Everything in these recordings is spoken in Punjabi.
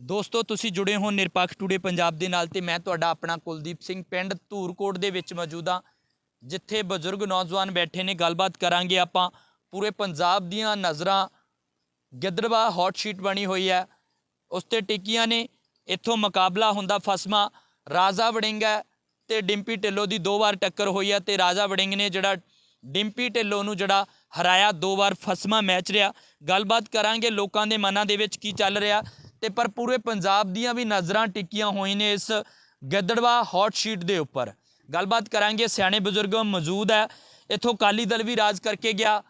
ਦੋਸਤੋ, ਤੁਸੀਂ ਜੁੜੇ ਹੋ ਨਿਰਪੱਖ ਟੂਡੇ ਪੰਜਾਬ ਦੇ ਨਾਲ ਤੇ ਮੈਂ ਤੁਹਾਡਾ ਆਪਣਾ ਕੁਲਦੀਪ ਸਿੰਘ ਪਿੰਡ ਧੂਰਕੋਟ ਦੇ ਵਿੱਚ ਮੌਜੂਦ ਹਾਂ, ਜਿੱਥੇ ਬਜ਼ੁਰਗ ਨੌਜਵਾਨ ਬੈਠੇ ਨੇ, ਗੱਲਬਾਤ ਕਰਾਂਗੇ ਆਪਾਂ। ਪੂਰੇ ਪੰਜਾਬ ਦੀਆਂ ਨਜ਼ਰਾਂ, ਗਿੱਦੜਵਾ ਹੌਟ ਸ਼ੀਟ ਬਣੀ ਹੋਈ ਹੈ। ਉਸ ਤੇ ਟਿੱਕੀਆਂ ਨੇ, ਇੱਥੋਂ ਮੁਕਾਬਲਾ ਹੁੰਦਾ ਫਸਮਾ, ਰਾਜਾ ਵੜਿੰਗ ਹੈ ਤੇ ਡਿੰਪੀ ਢਿੱਲੋਂ ਦੀ ਦੋ ਵਾਰ ਟੱਕਰ ਹੋਈ ਹੈ ਤੇ ਰਾਜਾ ਵੜਿੰਗ ਨੇ ਜਿਹੜਾ ਡਿੰਪੀ ਢਿੱਲੋਂ ਨੂੰ ਜਿਹੜਾ ਹਰਾਇਆ, ਦੋ ਵਾਰ ਫਸਮਾ ਮੈਚ ਰਿਹਾ। ਗੱਲਬਾਤ ਕਰਾਂਗੇ ਲੋਕਾਂ ਦੇ ਮਨਾਂ ਦੇ ਵਿੱਚ ਕੀ ਚੱਲ ਰਿਹਾ। ਤੇ ਪਰ ਪੂਰੇ ਪੰਜਾਬ ਦੀਆਂ ਵੀ ਨਜ਼ਰਾਂ ਟਿੱਕੀਆਂ ਹੋਈਆਂ ਨੇ ਇਸ ਗਿੱਦੜਵਾ ਹੌਟ ਸ਼ੀਟ ਦੇ ਉੱਪਰ। ਗੱਲਬਾਤ ਕਰਾਂਗੇ, ਸਿਆਣੇ ਬਜ਼ੁਰਗ ਮੌਜੂਦ ਹੈ। ਇੱਥੋਂ ਕਾਲੀ ਦਲ ਵੀ ਰਾਜ ਕਰਕੇ ਗਿਆ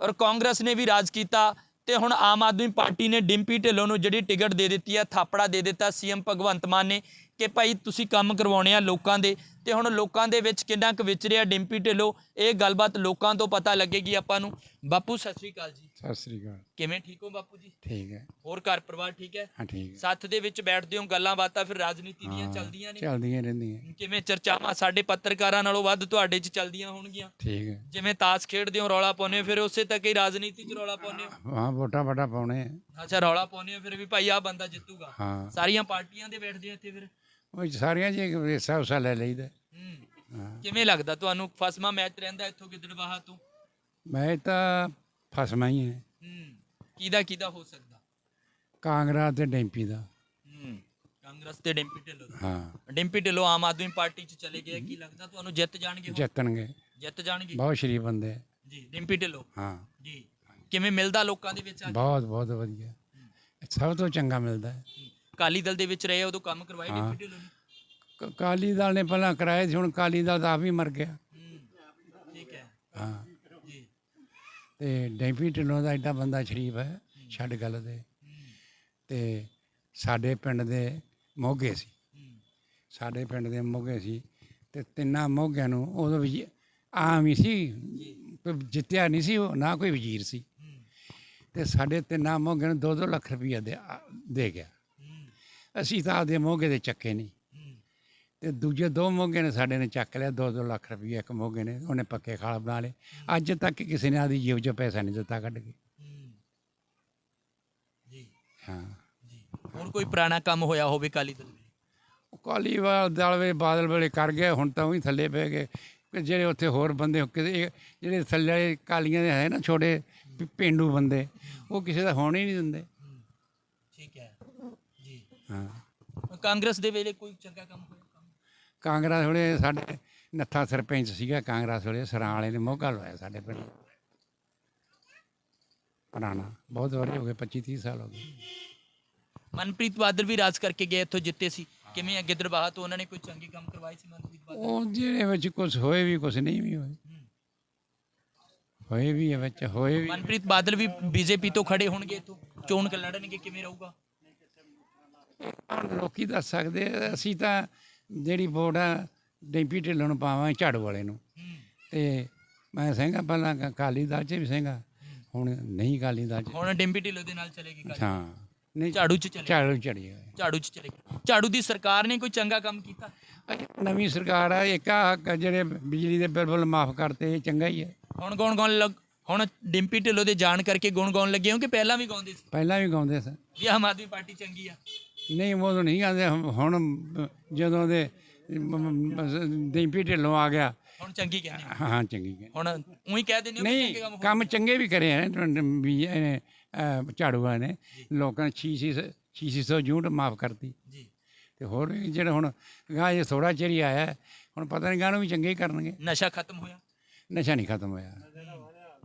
ਔਰ ਕਾਂਗਰਸ ਨੇ ਵੀ ਰਾਜ ਕੀਤਾ ਤੇ ਹੁਣ ਆਮ ਆਦਮੀ ਪਾਰਟੀ ਨੇ ਡਿੰਪੀ ਢਿੱਲੋਂ ਨੂੰ ਜਿਹੜੀ ਟਿਕਟ ਦੇ ਦਿੱਤੀ ਹੈ, ਥਾਪੜਾ ਦੇ ਦਿੱਤਾ, ਸੀਐਮ ਭਗਵੰਤ ਮਾਨ ਨੇ। ਕਿ ਭਾਈ ਤੁਸੀਂ ਕੰਮ ਕਰਵਾਉਣੇ ਆ ਲੋਕਾਂ ਦੇ ਤੇ ਹੁਣ ਲੋਕਾਂ ਦੇ ਵਿੱਚ ਕਿੰਨਾ ਕੁ ਵਿਚਰਿਆ ਡਿੰਪੀ ਢਿੱਲੋਂ ਇਹ ਗੱਲਬਾਤ ਲੋਕਾਂ ਤੋਂ ਪਤਾ ਲੱਗੇਗੀ ਆਪਾਂ ਨੂੰ। ਬਾਪੂ ਸਤਿ ਸ੍ਰੀ ਅਕਾਲ ਜੀ। ਸਤਿ ਸ੍ਰੀ ਅਕਾਲ। ਕਿਵੇਂ ਠੀਕ ਹੋ ਬਾਪੂ ਜੀ? ਠੀਕ ਹੈ। ਹੋਰ ਘਰ ਪਰਿਵਾਰ ਠੀਕ ਹੈ? ਹਾਂ ਠੀਕ ਹੈ। ਸੱਥ ਦੇ ਵਿੱਚ ਬੈਠਦੇ ਹੋ ਗੱਲਾਂ ਬਾਤਾਂ ਫਿਰ ਰਾਜਨੀਤੀ ਦੀਆਂ ਚੱਲਦੀਆਂ ਨੇ। ਚੱਲਦੀਆਂ ਰਹਿੰਦੀਆਂ। ਕਿਵੇਂ ਚਰਚਾਵਾਂ ਸਾਡੇ ਪੱਤਰਕਾਰਾਂ ਨਾਲੋਂ ਵੱਧ ਤੁਹਾਡੇ 'ਚ ਚੱਲਦੀਆਂ ਹੋਣਗੀਆਂ? ਠੀਕ ਹੈ। ਜਿਵੇਂ ਤਾਸ਼ ਖੇਡਦੇ ਹੋ ਰੌਲਾ ਪਾਉਂਦੇ ਹੋ ਫਿਰ ਉਸੇ ਤੱਕ ਹੀ ਰਾਜਨੀਤੀ 'ਚ ਰੌਲਾ ਪਾਉਂਦੇ ਹੋ? ਹਾਂ ਵੋਟਾਂ ਵਟਾ ਪਾਉਣੇ ਆ। ਅੱਛਾ ਰੌਲਾ ਪਾਉਂਦੇ ਹੋ ਫਿਰ ਵੀ ਭਾਈ ਆ ਬੰਦਾ ਜਿੱਤੂਗਾ। ਹਾਂ। ਸਾਰੀਆਂ ਪਾਰਟੀਆਂ ਦੇ ਬੈਠਦੇ ਹੋ ਇੱਥੇ ਫਿਰ? ਉਹ ਸਾਰੀਆਂ ਜੀ ਹਿੱਸਾ ਉਸਾ ਲੈ ਲਈਦਾ। ਹੂੰ। ਕਿਵੇਂ ਲੱਗਦਾ ਤੁਹਾਨੂੰ? ਫਸਮਾ ਮੈਚ ਰਹਿੰਦਾ ਇੱਥੋਂ ਗਿੱਦੜਬਾਹਾ ਤੋਂ? ਮੈਂ ਤਾਂ ਫਸਮਾ ਹੀ ਹੈ ਹੂੰ। ਕਿਹਦਾ ਕਿਹਦਾ ਹੋ ਸਕਦਾ? ਕਾਂਗਰਸ ਤੇ ਡੈਂਪੀ ਦਾ। ਹੂੰ। ਕਾਂਗਰਸ ਤੇ ਡਿੰਪੀ ਢਿੱਲੋਂ ਦਾ। ਹਾਂ। ਡਿੰਪੀ ਢਿੱਲੋਂ ਆਮ ਆਦਮੀ ਪਾਰਟੀ 'ਚ ਚਲੇ ਗਏ ਕੀ ਲੱਗਦਾ ਤੁਹਾਨੂੰ? ਜਿੱਤ ਜਾਣਗੇ ਉਹ? ਜਿੱਤਣਗੇ। ਜਿੱਤ ਜਾਣਗੇ? ਬਹੁਤ ਸ਼ਰੀਫ ਬੰਦੇ ਆ। ਜੀ ਡਿੰਪੀ ਢਿੱਲੋਂ? ਹਾਂ। ਜੀ। ਕਿਵੇਂ ਮਿਲਦਾ ਲੋਕਾਂ ਦੇ ਵਿੱਚ? ਬਹੁਤ ਬਹੁਤ ਵਧੀਆ। ਸਭ ਤੋਂ ਚੰਗਾ ਮਿਲਦਾ। ਹੈ। ਅਕਾਲੀ ਦਲ ਦੇ ਵਿੱਚ ਰਹੇ ਉਦੋਂ ਕੰਮ ਕਰਵਾਏ ਹਾਂ। ਡਿੰਪੀ ਢਿੱਲੋਂ ਨੇ ਕ- ਅਕਾਲੀ ਦਲ ਨੇ ਪਹਿਲਾਂ ਕਰਾਏ ਸੀ ਹੁਣ ਅਕਾਲੀ ਦਲ ਤਾਂ ਆਪ ਹੀ ਮਰ ਗਿਆ। ਹੂੰ। ਠੀਕ ਹੈ। ਹਾਂ। ਜੀ। ਤੇ ਡੈਂਪੀ ਢਿੱਲੋਂ ਦਾ ਐਡਾ ਬੰਦਾ ਸ਼ਰੀਫ ਹੈ ਛੱਡ ਗੱਲ ਦੇ। ਤੇ ਸਾਡੇ ਪਿੰਡ ਦੇ ਮੋਗੇ ਸੀ। ਹੂੰ। ਸਾਡੇ ਪਿੰਡ ਦੇ ਮੋਗੇ ਸੀ ਤੇ ਤਿੰਨਾਂ ਮੋਗਿਆਂ ਨੂੰ ਉਦੋਂ ਵੀ ਆਮ ਹੀ ਸੀ ਕੋਈ ਜਿੱਤਿਆ ਨਹੀਂ ਸੀ ਉਹ ਨਾ ਕੋਈ ਵਜ਼ੀਰ ਸੀ। ਹੂੰ। ਤੇ ਸਾਡੇ ਤਿੰਨਾਂ ਮੋਗਿਆਂ ਨੂੰ 2-2 ਲੱਖ ਰੁਪਈਆ ਦੇ ਆ- ਦੇ ਗਿਆ। ਅਸੀਂ ਤਾਂ ਆਪਦੇ ਮੋਗੇ ਦੇ ਚੱਕੇ ਨਹੀਂ ਤੇ ਦੂਜੇ ਦੋ ਮੋਗੇ ਨੇ ਸਾਡੇ ਨੇ ਚੱਕ ਲਿਆ 2-2 ਲੱਖ ਰੁਪਈਆ ਇੱਕ ਮੋਗੇ ਨੇ ਉਹਨੇ ਪੱਕੇ ਖਾਲ ਬਣਾ ਲਏ। ਅੱਜ ਤੱਕ ਕਿਸੇ ਨੇ ਆਦੀ ਜੇਬ 'ਚੋਂ ਪੈਸਾ ਨਹੀਂ ਦਿੱਤਾ ਕੱਢ ਕੇ। ਹੂੰ। ਜੀ। ਹਾਂ। ਜੀ। ਹੋਰ ਕੋਈ ਪੁਰਾਣਾ ਕੰਮ ਹੋਇਆ ਹੋਵੇ ਅਕਾਲੀ ਦਲ ਵਾਲ? ਦਲ ਵੇ ਬਾਦਲ ਵੇਲੇ ਕਰ ਗਏ ਹੁਣ ਤਾਂ ਉਹੀ ਥੱਲੇ ਪੈ ਗਏ। ਕਿ ਜਿਹੜੇ ਉੱਥੇ ਹੋਰ ਬੰਦੇ ਕਿਸੇ ਜਿਹੜੇ ਥੱਲੇ ਕਾਲੀਆਂ ਦੇ ਹੈ ਨਾ ਪ- ਪੇਂਡੂ ਬੰਦੇ ਉਹ ਕਿਸੇ ਦਾ ਹੋਣ ਹੀ ਨਹੀਂ ਦਿੰਦੇ। ਹਾਂ। ਕਾਂਗਰਸ ਦੇ ਵੇਲੇ ਕੋਈ ਚੰਗਾ ਕੰਮ ਹੋਇਆ? ਕੰਮ ਕਾਂਗਰਸ ਵੇਲੇ ਸਾਡੇ ਨੱਥਾ ਸਰਪੰਚ ਸੀਗਾ ਕਾਂਗਰਸ ਵੇਲੇ ਸਰਾਂ ਵਾਲੇ ਨੇ ਮੋਗਾ ਲਵਾਇਆ ਸਾਡੇ ਪਿੰਡ। ਪੁਰਾਣਾ ਬਹੁਤ ਵਾਰੀ ਹੋ ਗਏ 25 30 ਸਾਲ ਹੋ ਗਏ। ਮਨਪ੍ਰੀਤ ਬਾਦਲ ਵੀ ਰਾਜ ਕਰਕੇ ਗਏ ਇੱਥੋਂ ਜਿੱਤੇ ਸੀ। ਕਿਵੇਂ ਆ ਗਿੱਦੜਬਾਹਾ ਤੋਂ ਉਹਨਾਂ ਨੇ ਕੋਈ ਚੰਗੇ ਕੰਮ ਕਰਵਾਏ ਸੀ ਮਨਪ੍ਰੀਤ ਬਾਦਲ? ਉਹ ਜਿਹੜੇ ਵਿੱਚ ਕੁਝ ਹੋਏ ਵੀ ਕੁਝ ਨਹੀਂ ਵੀ ਹੋਏ। ਹੋਏ ਵੀ ਹੈ ਵਿੱਚ ਹੋਏ ਵੀ ਮਨਪ੍ਰੀਤ ਬਾਦਲ ਵੀ ਬੀਜੇਪੀ ਤੋਂ ਖੜੇ ਹੋਣਗੇ ਇੱਥੋਂ ਚੋਣ ਕ ਲੜਨਗੇ ਕਿਵੇਂ ਰਹੂਗਾ? ਹੁਣ ਲੋਕੀ ਦੱਸ ਸਕਦੇ ਆ, ਅਸੀਂ ਤਾਂ ਜਿਹੜੀ ਵੋਟ ਆ ਡੈਂਪੀ ਢਿੱਲੋਂ ਨੂੰ ਪਾਵਾਂ ਝਾੜੂ ਵਾਲੇ ਨੂੰ। ਤੇ ਮੈਂ ਸਿੰਘਾ ਪਹਿਲਾਂ ਕ- ਅਕਾਲੀ ਦਲ 'ਚ ਵੀ ਸਿੰਘਾ ਹੁਣ ਨਹੀਂ ਅਕਾਲੀ ਦਲ 'ਚ। ਹੁਣ ਡਿੰਪੀ ਢਿੱਲੋਂ ਦੇ ਨਾਲ ਚਲੇਗੀ ਗੱਲ ਹਾਂ ਨਹੀਂ ਝਾੜੂ ਚ ਚਲੇ ਝਾੜੂ ਚੜੀ ਹੋਏ ਝਾੜੂ ਚ ਚਲੇਗੀ। ਝਾੜੂ ਦੀ ਸਰਕਾਰ ਨੇ ਕੋਈ ਚੰਗਾ ਕੰਮ ਕੀਤਾ? ਨਵੀਂ ਸਰਕਾਰ ਆ ਇੱਕ ਆ ਜਿਹੜੇ ਬਿਜਲੀ ਦੇ ਬਿੱਲ ਬੁੱਲ ਮਾਫ ਕਰਤੇ ਇਹ ਚੰਗਾ ਹੀ ਹੈ ਹੁਣ ਗਾਉਣ ਗਾਉਣ ਲੱਗ ਹੁਣ ਡਿੰਪੀ ਢਿੱਲੋਂ ਦੇ ਜਾਣ ਕਰਕੇ ਗੁਣ ਗਾਉਣ ਲੱਗੇ ਹੋ ਕਿ ਪਹਿਲਾਂ ਵੀ ਗਾਉਂਦੇ ਸੀ? ਪਹਿਲਾਂ ਵੀ ਗਾਉਂਦੇ ਸੀ ਵੀ ਆਮ ਆਦਮੀ ਪਾਰਟੀ ਚੰਗੀ ਆ? ਨਹੀਂ ਉਹ ਨਹੀਂ ਗਾਉਂਦੇ ਹੁਣ ਜਦੋਂ ਦੇ ਡੈਂਪੀ ਢਿੱਲੋਂ ਆ ਗਿਆ। ਹੁਣ ਚੰਗੀ ਕਹਿੰਦੇ ਹੋ। ਹਾਂ ਚੰਗੀ ਹੈ ਹੁਣ ਉਹੀ ਕਹਿ ਦਿੰਦੇ ਹੋ ਕਿ ਨਹੀਂ ਚੰਗੇ ਕੰਮ ਹੋ ਕੰਮ ਚੰਗੇ ਵੀ ਕਰੇ ਆ ਵੀ ਇਹਨੇ ਅਹ, ਝਾੜੂ ਵਾਲੇ ਨੇ ਲੋਕਾਂ ਨੇ ਛੀ ਛੀ ਸ- ਛੀ ਛੀ ਸੌ ਯੂਨਿਟ ਮਾਫ ਕਰਤੀ। ਜੀ। ਤੇ ਹੋਰ ਵੀ ਜਿਹੜੇ ਹੁਣ ਗਾਂ ਇਹ ਥੋੜਾ ਚਿਰ ਹੀ ਆਇਆ ਹੈ, ਹੁਣ ਪਤਾ ਨਹੀਂ ਗਾਂ ਨੂੰ ਵੀ ਚੰਗੇ ਹੀ ਕਰਨਗੇ। ਨਸ਼ਾ ਖਤਮ ਹੋਇਆ? ਨਸ਼ਾ ਨਹੀਂ ਖਤਮ ਹੋਇਆ।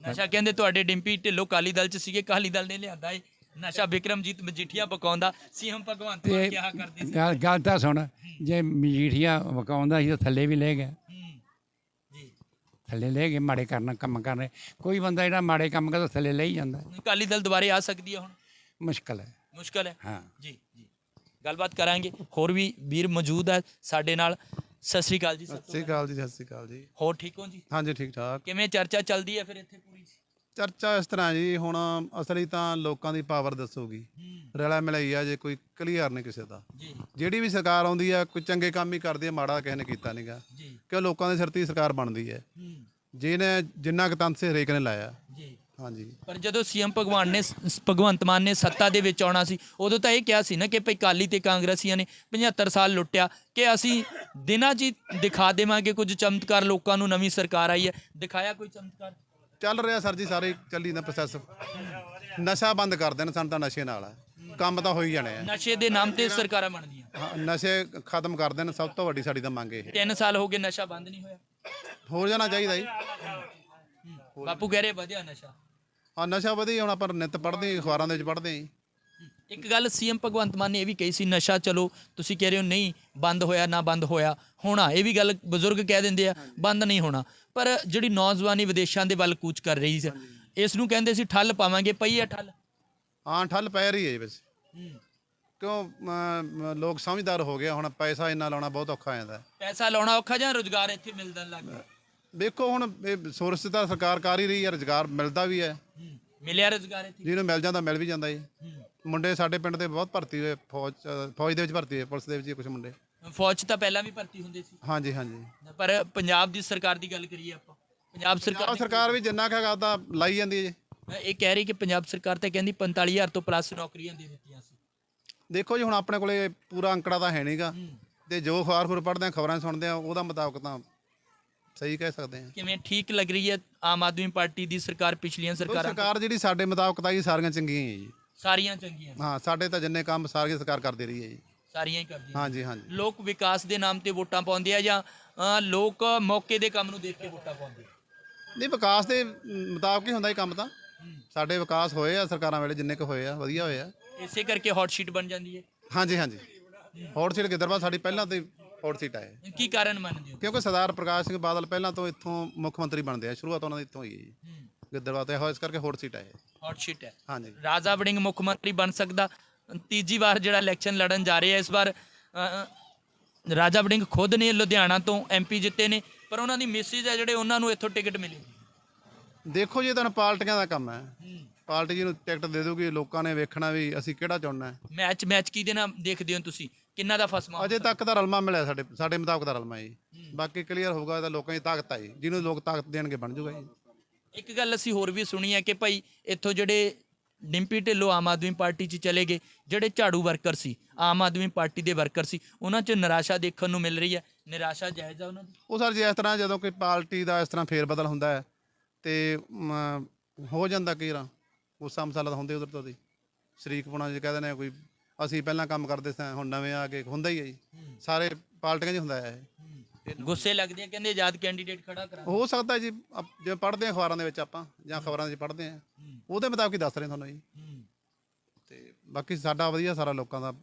ਨਸ਼ਾ ਕਹਿੰਦੇ ਤੁਹਾਡੇ ਡਿੰਪੀ ਢਿੱਲੋਂ ਕਾਲੀ ਦਲ ਚ ਸੀਗੇ ਕਾਲੀ ਦਲ ਨੇ ਲਿਆਂਦਾ ਏ। ਨਸ਼ਾ ਵਿਕਰਮਜੀਤ ਮਜੀਠੀਆ ਪਕਾਉਂਦਾ ਸੀਐਮ ਭਗਵੰਤ ਮਾਨ ਤੇ ਕਿਹਾ ਕਰਦੇ ਸੀ। ਗੱਲ ਗੱਲ ਤਾਂ ਸੁਣ ਜੇ ਮਜੀਠੀਆ ਵਕਾਉਂਦਾ ਸੀ ਤਾਂ ਥੱਲੇ ਵੀ ਲੈ ਗਿਆ। ਹੂੰ ਜੀ। ਥੱਲੇ ਲੈ ਕੇ ਮਾੜੇ ਕਰਨਾ ਕੰਮ ਕਰਨੇ ਕੋਈ ਬੰਦਾ ਜਿਹੜਾ ਮਾੜੇ ਕੰਮ ਕਰਦਾ ਥੱਲੇ ਲੈ ਹੀ ਜਾਂਦਾ। ਹੈ। ਕਾਲੀ ਦਲ ਦੁਬਾਰੇ ਆ ਸਕਦੀ ਹੈ ਹੁਣ? ਮੁਸ਼ਕਲ ਹੈ। ਮੁਸ਼ਕਲ ਹੈ? ਹਾਂ। ਜੀ ਜੀ। ਗੱਲਬਾਤ ਕਰਾਂਗੇ। ਹੋਰ ਵੀ ਵੀਰ ਮੌਜੂਦ ਹੈ ਸਾਡੇ ਨਾਲ। ਸਤਿ ਸ੍ਰੀ ਅਕਾਲ ਜੀ ਸਭ ਸਤਿ ਸ੍ਰੀ ਅਕਾਲ ਜੀ ਸਤਿ ਸ੍ਰੀ ਅਕਾਲ ਜੀ। ਹੋਰ ਠੀਕ ਹੋ ਜੀ? ਹਾਂਜੀ ਠੀਕ ਠਾਕ। ਕਿਵੇਂ ਚਰਚਾ ਚੱਲਦੀ ਹੈ ਫਿਰ ਇੱਥੇ ਪੂਰੀ? ਚਰਚਾ ਇਸ ਤਰ੍ਹਾਂ ਜੀ ਹੁਣ ਅਸਲੀ ਤਾਂ ਲੋਕਾਂ ਦੀ ਪਾਵਰ ਦੱਸੂਗੀ। ਰਲਾ ਮਿਲਾਈ ਆ ਜੇ ਕੋਈ ਕਲੀਅਰ ਨਹੀਂ ਕਿਸੇ ਦਾ। ਜਿਹੜੀ ਵੀ ਸਰਕਾਰ ਆਉਂਦੀ ਆ ਕੋਈ ਚੰਗੇ ਕੰਮ ਹੀ ਕਰਦੀ ਆ ਮਾੜਾ ਕਿਸੇ ਨੇ ਕੀਤਾ ਨਹੀਂਗਾ ਕਿ ਲੋਕਾਂ ਦੇ ਸਿਰ ਤੇ ਹੀ ਸਰਕਾਰ ਬਣਦੀ ਹੈ। ਜਿਹਨੇ ਜਿੰਨਾ ਕੁ ਤੰਤ ਸੇ ਹਰੇਕ ਨੇ ਲਾਇਆ। ਹਾਂਜੀ। ਪਰ ਜਦੋਂ ਸੀਐਮ ਭਗਵਾਨ ਨੇ ਭਗਵੰਤ ਮਾਨ ਨੇ ਸੱਤਾ ਦੇ ਵਿੱਚ ਆਉਣਾ ਸੀ ਉਦੋਂ ਤਾਂ ਇਹ ਕਿਹਾ ਸੀ ਨਾ ਕਿ ਭਈ ਕਾਲੀ ਤੇ ਕਾਂਗਰਸੀਆਂ ਨੇ 75 ਸਾਲ ਲੁੱਟਿਆ ਕਿ ਅਸੀਂ ਦਿਨਾਂ 'ਚ ਦਿਖਾ ਦੇਵਾਂਗੇ ਕੁਝ ਚਮਤਕਾਰ ਲੋਕਾਂ ਨੂੰ ਨਵੀਂ ਸਰਕਾਰ ਆਈ ਹੈ। ਦਿਖਾਇਆ ਕੋਈ ਚਮਤਕਾਰ? ਚੱਲ ਰਿਹਾ ਸਰ ਜੀ ਸਾਰੇ ਚੱਲੀ ਨਾ ਪ੍ਰੋਸੈਸ ਨਸ਼ਾ ਬੰਦ ਕਰ ਦੇਣ ਸਾਨੂੰ ਤਾਂ ਨਸ਼ੇ ਨਾਲ। ਹੈ ਕੰਮ ਤਾਂ ਹੋ ਹੀ ਜਾਣੇ ਆ। ਨਸ਼ੇ ਦੇ ਨਾਮ ਤੇ ਸਰਕਾਰਾਂ ਬਣਦੀਆਂ। ਹਾਂ, ਨਸ਼ੇ ਖਤਮ ਕਰ ਦੇਣ ਸਭ ਤੋਂ ਵੱਡੀ ਸਾਡੀ ਤਾਂ ਮੰਗ ਇਹ। 3 ਸਾਲ ਹੋ ਗਏ ਨਸ਼ਾ ਬੰਦ ਨਹੀਂ ਹੋਇਆ। ਹੋ ਜਾਣਾ ਚਾਹੀਦਾ ਜੀ। ਬਾਪੂ ਕਹਿ ਰਹੇ ਵਧਿਆ ਨਸ਼ਾ। ਆ ਨਸ਼ਾ ਵਧੀ ਹੁਣ ਆਪਾਂ ਨਿੱਤ ਪੜ੍ਹਦੇ ਅਖਬਾਰਾਂ ਦੇ ਵਿੱਚ ਪੜ੍ਹਦੇ ਹਾਂ। ਇੱਕ ਗੱਲ ਸੀਐਮ ਭਗਵੰਤ ਮਾਨ ਨੇ ਇਹ ਵੀ ਕਹੀ ਸੀ ਨਸ਼ਾ ਚਲੋ ਤੁਸੀਂ ਕਹਿ ਰਹੇ ਹੋ ਨਹੀਂ ਬੰਦ ਹੋਇਆ ਨਾ ਬੰਦ ਹੋਇਆ ਹੋਣਾ ਇਹ ਵੀ ਗੱਲ ਬਜ਼ੁਰਗ ਕਹਿ ਦਿੰਦੇ ਆ ਬੰਦ ਨਹੀਂ ਹੋਣਾ। ਪਰ ਜਿਹੜੀ ਨੌਜਵਾਨੀ ਵਿਦੇਸ਼ਾਂ ਦੇ ਵੱਲ ਕੂਚ ਕਰ ਰਹੀ ਸੀ ਇਸ ਨੂੰ ਕਹਿੰਦੇ ਸੀ ਠੱਲ ਪਾਵਾਂਗੇ ਪਈ ਹੈ ਠੱਲ? ਹਾਂ ਠੱਲ ਪੈ ਰਹੀ ਹੈ ਜੀ ਵੈਸੇ। ਕਿਉਂ ਅਮ, ਲੋਕ ਸਮਝਦਾਰ ਹੋ ਗਏ ਹੁਣ ਪੈਸਾ ਇੰਨਾ ਲਾਉਣਾ ਬਹੁਤ ਔਖਾ ਹੋ ਜਾਂਦਾ। ਹੈ। ਪੈਸਾ ਲਾਉਣਾ ਔਖਾ ਜਾਂ ਰੋਜ਼ਗਾਰ ਇੱਥੇ ਮਿਲਣ ਲੱਗ ਗਿਆ? ਦੇਖੋ ਹੁਣ ਇਹ ਸੋਰਸ ਤਾਂ ਸਰਕਾਰ ਕਰ ਹੀ ਰਹੀ ਹੈ ਰੁਜ਼ਗਾਰ ਮਿਲਦਾ ਵੀ ਹੈ। ਮਿਲਿਆ ਰੋਜ਼ਗਾਰ ਇੱਥੇ? ਜਿਹਨੂੰ ਮਿਲ ਜਾਂਦਾ ਮਿਲ ਵੀ ਜਾਂਦਾ ਜੀ। ਮੁੰਡੇ ਸਾਡੇ ਪਿੰਡ ਦੇ ਬਹੁਤ ਭਰਤੀ ਹੋਏ ਫੌਜ ਅ, ਫੌਜ ਦੇ ਵਿੱਚ ਭਰਤੀ ਹੋਏ ਪੁਲਿਸ ਦੇ ਵਿੱਚ ਕੁਝ ਮੁੰਡੇ। ਫੌਜ 'ਚ ਤਾਂ ਪਹਿਲਾਂ ਵੀ ਭਰਤੀ ਹੁੰਦੇ ਸੀ। ਹਾਂਜੀ ਹਾਂਜੀ। ਪਰ ਪੰਜਾਬ ਦੀ ਸਰਕਾਰ ਦੀ ਗੱਲ ਕਰੀਏ ਆਪਾਂ ਪੰਜਾਬ ਸਰਕਾਰ ਆਹ ਸਰਕਾਰ ਵੀ ਜਿੰਨਾ ਕੁ ਹੈਗਾ ਤਾਂ ਲਾਈ ਜਾਂਦੀ ਹੈ ਜੀ। ਇਹ ਕਹਿ ਰਹੀ ਕਿ ਪੰਜਾਬ ਸਰਕਾਰ ਤਾਂ ਕਹਿੰਦੀ 45000 ਤੋਂ ਪਲੱਸ ਨੌਕਰੀਆਂ ਦੇ ਦਿੱਤੀਆਂ ਸੀ। ਦੇਖੋ ਜੀ ਹੁਣ ਆਪਣੇ ਕੋਲੇ ਪੂਰਾ ਅੰਕੜਾ ਤਾਂ ਹੈ ਨਹੀਂਗਾ ਤੇ ਜੋ ਅਖਬਾਰ ਖੁਰ ਪੜ੍ਹਦੇ ਆ ਖਬਰਾਂ ਸੁਣਦੇ ਆ ਉਹਦਾ ਮੁਤਾਬਕ ਤਾਂ ਸਹੀ ਕਹਿ ਸਕਦੇ ਆ। ਕਿਵੇਂ ਠੀਕ ਲੱਗ ਰਹੀ ਹੈ ਆਮ ਆਦਮੀ ਪਾਰਟੀ ਦੀ ਸਰਕਾਰ ਪਿਛਲੀਆਂ ਸਰਕਾਰਾਂ ਸਰਕਾਰ ਜਿਹੜੀ ਸਾਡੇ ਮੁਤਾਬਕ ਤਾਂ ਜੀ ਸਾਰੀਆਂ ਚੰਗੀਆਂ ਹੀ ਹੈ ਜੀ। ਸਾਰੀਆਂ ਚੰਗੀਆਂ ਹਾਂ ਸਾਡੇ ਤਾਂ ਜਿੰਨੇ ਕੰਮ ਸਾਰੀ ਸਰਕਾਰ ਕਰਦੀ ਰਹੀ ਹੈ ਜੀ। ਸਾਰੀਆਂ ਹੀ ਕਰਦੀਆਂ ਹਾਂਜੀ ਹਾਂਜੀ। ਲੋਕ ਵਿਕਾਸ ਦੇ ਨਾਮ ਤੇ ਵੋਟਾਂ ਪਾਉਂਦੇ ਆ ਜਾਂ ਅ, ਲੋਕ ਮੌਕੇ ਦੇ ਕੰਮ ਨੂੰ ਦੇਖ ਕੇ ਵੋਟਾਂ ਪਾਉਂਦੇ ਆ? ਨਹੀਂ ਵਿਕਾਸ ਦੇ ਮੁਤਾਬਕ ਹੀ ਹੁੰਦਾ ਹੀ ਕੰਮ ਤਾਂ। ਸਾਡੇ ਵਿਕਾਸ ਹੋਏ ਆ ਸਰਕਾਰਾਂ ਵੇਲੇ ਜਿੰਨੇ ਕੁ ਹੋਏ ਆ ਵਧੀਆ ਹੋਏ ਆ। ਇਸੇ ਕਰਕੇ ਹੌਟ ਸ਼ੀਟ ਬਣ ਜਾਂਦੀ ਹੈ। ਹਾਂਜੀ ਹਾਂਜੀ। ਹੌਟ ਸੀਟ ਗਿੱਦੜਬਾਹ ਸਾਡੀ ਪਹਿਲਾਂ ਤੋਂ ਹੌਟ ਸੀਟ ਹੈ ਕੀ ਕਾਰਨ ਮੰਨਦੇ ਹੋ? ਕਿਉਂਕਿ ਸਰਦਾਰ ਪ੍ਰਕਾਸ਼ ਸਿੰਘ ਬਾਦਲ ਪਹਿਲਾਂ ਤੋਂ ਇੱਥੋਂ ਮੁੱਖ ਮੰਤਰੀ ਬਣਦੇ ਆ। ਸ਼ੁਰੂਆਤ ਉਹਨਾਂ ਦੀ ਇੱਥੋਂ ਹੀ ਹੈ ਜੀ। ਹੂੰ। ਗਿੱਦੜਬਾਹ ਤੇ ਹੋਇਆ ਇਸ ਕਰਕੇ ਹੌਟ ਸੀਟ ਹੈ ਇਹ। ਹੌਟ ਸ਼ੀਟ ਹੈ। ਹਾਂਜੀ। ਰਾਜਾ ਵੜਿੰਗ ਮੁੱਖ ਮੰਤਰੀ ਬਣ ਸਕਦਾ। ਤੀਜੀ ਵਾਰ ਜਿਹੜਾ ਇਲੈਕਸ਼ਨ ਲੜਨ ਜਾ ਰਹੇ ਆ ਇਸ ਵਾਰ ਅ, ਰਾਜਾ ਵੜਿੰਗ ਖੁਦ ਨੇ ਲੁਧਿਆਣਾ ਤੋਂ ਐਮਪੀ ਜਿੱਤੇ ਨੇ ਪਰ ਉਹਨਾਂ ਦੀ ਮਿਸਿਸ ਹੈ ਜਿਹੜੇ ਉਹਨਾਂ ਨੂੰ ਇੱਥੋਂ ਟਿਕਟ ਮਿਲੀ। ਦੇਖੋ ਜੀ ਇਹ ਤਾਂ ਪਾਰਟੀਆਂ ਦਾ ਕੰਮ ਹੈ। ਪਾਰਟੀ ਜੀ ਨੂੰ ਟਿਕਟ ਦੇ ਦੋਗੇ ਲੋਕਾਂ ਨੇ ਵੇਖਣਾ ਵੀ ਅਸੀਂ ਕਿਹੜਾ ਚੁਣਨਾ ਹੈ। ਮੈਚ ਮੈਚ ਕਿਹਦੇ ਨਾਲ ਦੇਖਦੇ ਹੋ ਤੁਸੀਂ? ਕਿੰਨਾ ਦਾ ਫਸਮਾ ਅਜੇ ਤੱਕ ਤਾਂ ਰਲਮਾ ਮਿਲਿਆ ਸਾਡੇ ਸਾਡੇ ਮੁਤਾਬਕ ਦਾ ਰਲਮਾ ਜੀ। ਬਾਕੀ ਕਲੀਅਰ ਹੋਊਗਾ ਤਾਂ ਲੋਕਾਂ ਦੀ ਤਾਕਤ ਹੈ ਜੀ। ਜਿਹਨੂੰ ਲੋਕ ਤਾਕਤ ਦੇਣਗੇ ਬਣ ਜਾਊਗਾ ਜੀ। ਇੱਕ ਗੱਲ ਅਸੀਂ ਹੋਰ ਵੀ ਸੁਣੀ ਹੈ ਕਿ ਭਾਈ ਇੱਥੋਂ ਜਿਹੜੇ ਡਿੰਪੀ ਢਿੱਲੋਂ ਆਮ ਆਦਮੀ ਪਾਰਟੀ 'ਚ ਚਲੇ ਗਏ ਜਿਹੜੇ ਝਾੜੂ ਵਰਕਰ ਸੀ ਆਮ ਆਦਮੀ ਪਾਰਟੀ ਦੇ ਵਰਕਰ ਸੀ ਉਹਨਾਂ 'ਚ ਨਿਰਾਸ਼ਾ ਦੇਖਣ ਨੂੰ ਮਿਲ ਰਹੀ ਹੈ। ਨਿਰਾਸ਼ਾ ਜਾਇਜ਼ ਆ ਉਹਨਾਂ ਦੀ? ਉਹ ਸਰ ਜੀ ਇਸ ਤਰ੍ਹਾਂ ਜਦੋਂ ਕੋਈ ਪਾਰਟੀ ਦਾ ਇਸ ਤਰ੍ਹਾਂ ਫੇਰ ਬਦਲ ਹੁੰਦਾ ਹੈ ਤੇ ਮ, ਹੋ ਜਾਂਦਾ ਕਈ ਵਾਰ ਗੁੱਸਾ ਮਸਾਲਾ ਤਾਂ ਹੁੰਦੇ ਉਧਰ ਤੋਂ ਦੀ ਸ਼ਰੀਕ ਪੁਣਾ ਜੇ ਕਹਿੰਦੇ ਨੇ ਕੋਈ ਅਸੀਂ ਪਹਿਲਾਂ ਕੰਮ ਕਰਦੇ ਸਾਂ ਹੁਣ ਨਵੇਂ ਆ ਕੇ ਹੁੰਦਾ ਹੀ ਹੈ ਜੀ। ਸਾਰੇ ਪਾਰਟੀਆਂ 'ਚ ਹੁੰਦਾ ਹੈ ਇਹ। ਗੁੱਸੇ ਲੱਗਦੇ ਆ ਕਹਿੰਦੇ ਆਜ਼ਾਦ ਕੈਂਡੀਡੇਟ ਖੜਾ ਕਰਾਂ ਹੋ ਸਕਦਾ ਜੀ ਆਪ- ਜਿਵੇਂ ਪੜ੍ਹਦੇ ਹਾਂ ਅਖਬਾਰਾਂ ਦੇ ਵਿੱਚ ਆਪਾਂ ਜਾਂ ਖਬਰਾਂ 'ਚ ਪੜ੍ਹਦੇ ਹਾਂ। ਉਹਦੇ ਮੁਤਾਬਕ ਹੀ ਦੱਸ ਰਹੇ ਤੁਹਾਨੂੰ ਜੀ। ਤੇ ਬਾਕੀ ਸਾਡਾ ਵਧੀਆ ਸਾਰਾ ਲੋਕਾਂ ਦਾ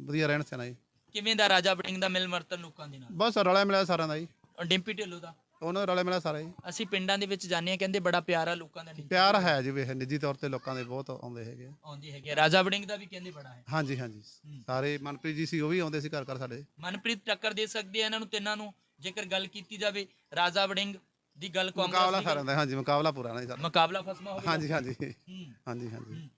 ਵਧੀਆ ਰਹਿਣ ਸਹਿਣਾ ਜੀ। ਕਿਵੇਂ ਦਾ ਰਾਜਾ ਵੜਿੰਗ ਦਾ ਮਿਲ ਵਰਤਨ ਲੋਕਾਂ ਦੇ ਨਾਲ? ਬਸ ਰਲਿਆ ਮਿਲਿਆ ਸਾਰਿਆਂ ਦਾ ਜੀ। ਔਰ ਡਿੰਪੀ ਢਿੱਲੋਂ ਦਾ? ਉਹਨਾਂ ਦਾ ਰਲਿਆ ਮਿਲਿਆ ਸਾਰਾ ਜੀ ਅਸੀਂ ਪਿੰਡਾਂ ਦੇ ਵਿੱਚ ਜਾਂਦੇ ਆ ਕਹਿੰਦੇ ਬੜਾ ਪਿਆਰ ਆ ਲੋਕਾਂ ਦਾ ਪਿਆਰ ਹੈ ਜੀ ਵੇ ਨਿੱਜੀ ਤੌਰ ਤੇ ਲੋਕਾਂ ਦੇ ਬਹੁਤ ਆਉਂਦੇ ਹੈਗੇ ਆ। ਆਉਂਦੀ ਹੈਗੀ ਆ। ਰਾਜਾ ਵੜਿੰਗ ਦਾ ਵੀ ਕਹਿੰਦੇ ਬੜਾ ਹੈ। ਹਾਂਜੀ ਹਾਂਜੀ। ਸਾਰੇ ਮਨਪ੍ਰੀਤ ਜੀ ਸੀ ਉਹ ਵੀ ਆਉਂਦੇ ਸੀ ਘਰ ਘਰ ਸਾਡੇ। ਮਨਪ੍ਰੀਤ ਟੱਕਰ ਦੇ ਸਕਦੀ ਹੈ ਇਹਨਾਂ ਨੂੰ ਤਿੰਨਾਂ ਨੂੰ ਜੇਕਰ ਗੱਲ ਕੀਤੀ ਜਾਵੇ ਰਾਜਾ ਵੜਿੰਗ ਦੀ ਗੱਲ ਕਾਂਗਰਸ ਮੁਕਾਬਲਾ ਸਾਰਿਆਂ ਦਾ ਹਾਂਜੀ ਮੁਕਾਬਲਾ ਪੂਰਾ ਨਹੀਂ ਸਾਡਾ। ਮੁਕਾਬਲਾ ਫਸਮਾ ਹੋਵੇ ਹਾਂਜੀ ਹਾਂਜੀ। ਹੂੰ। ਹਾਂਜੀ ਹਾਂਜੀ।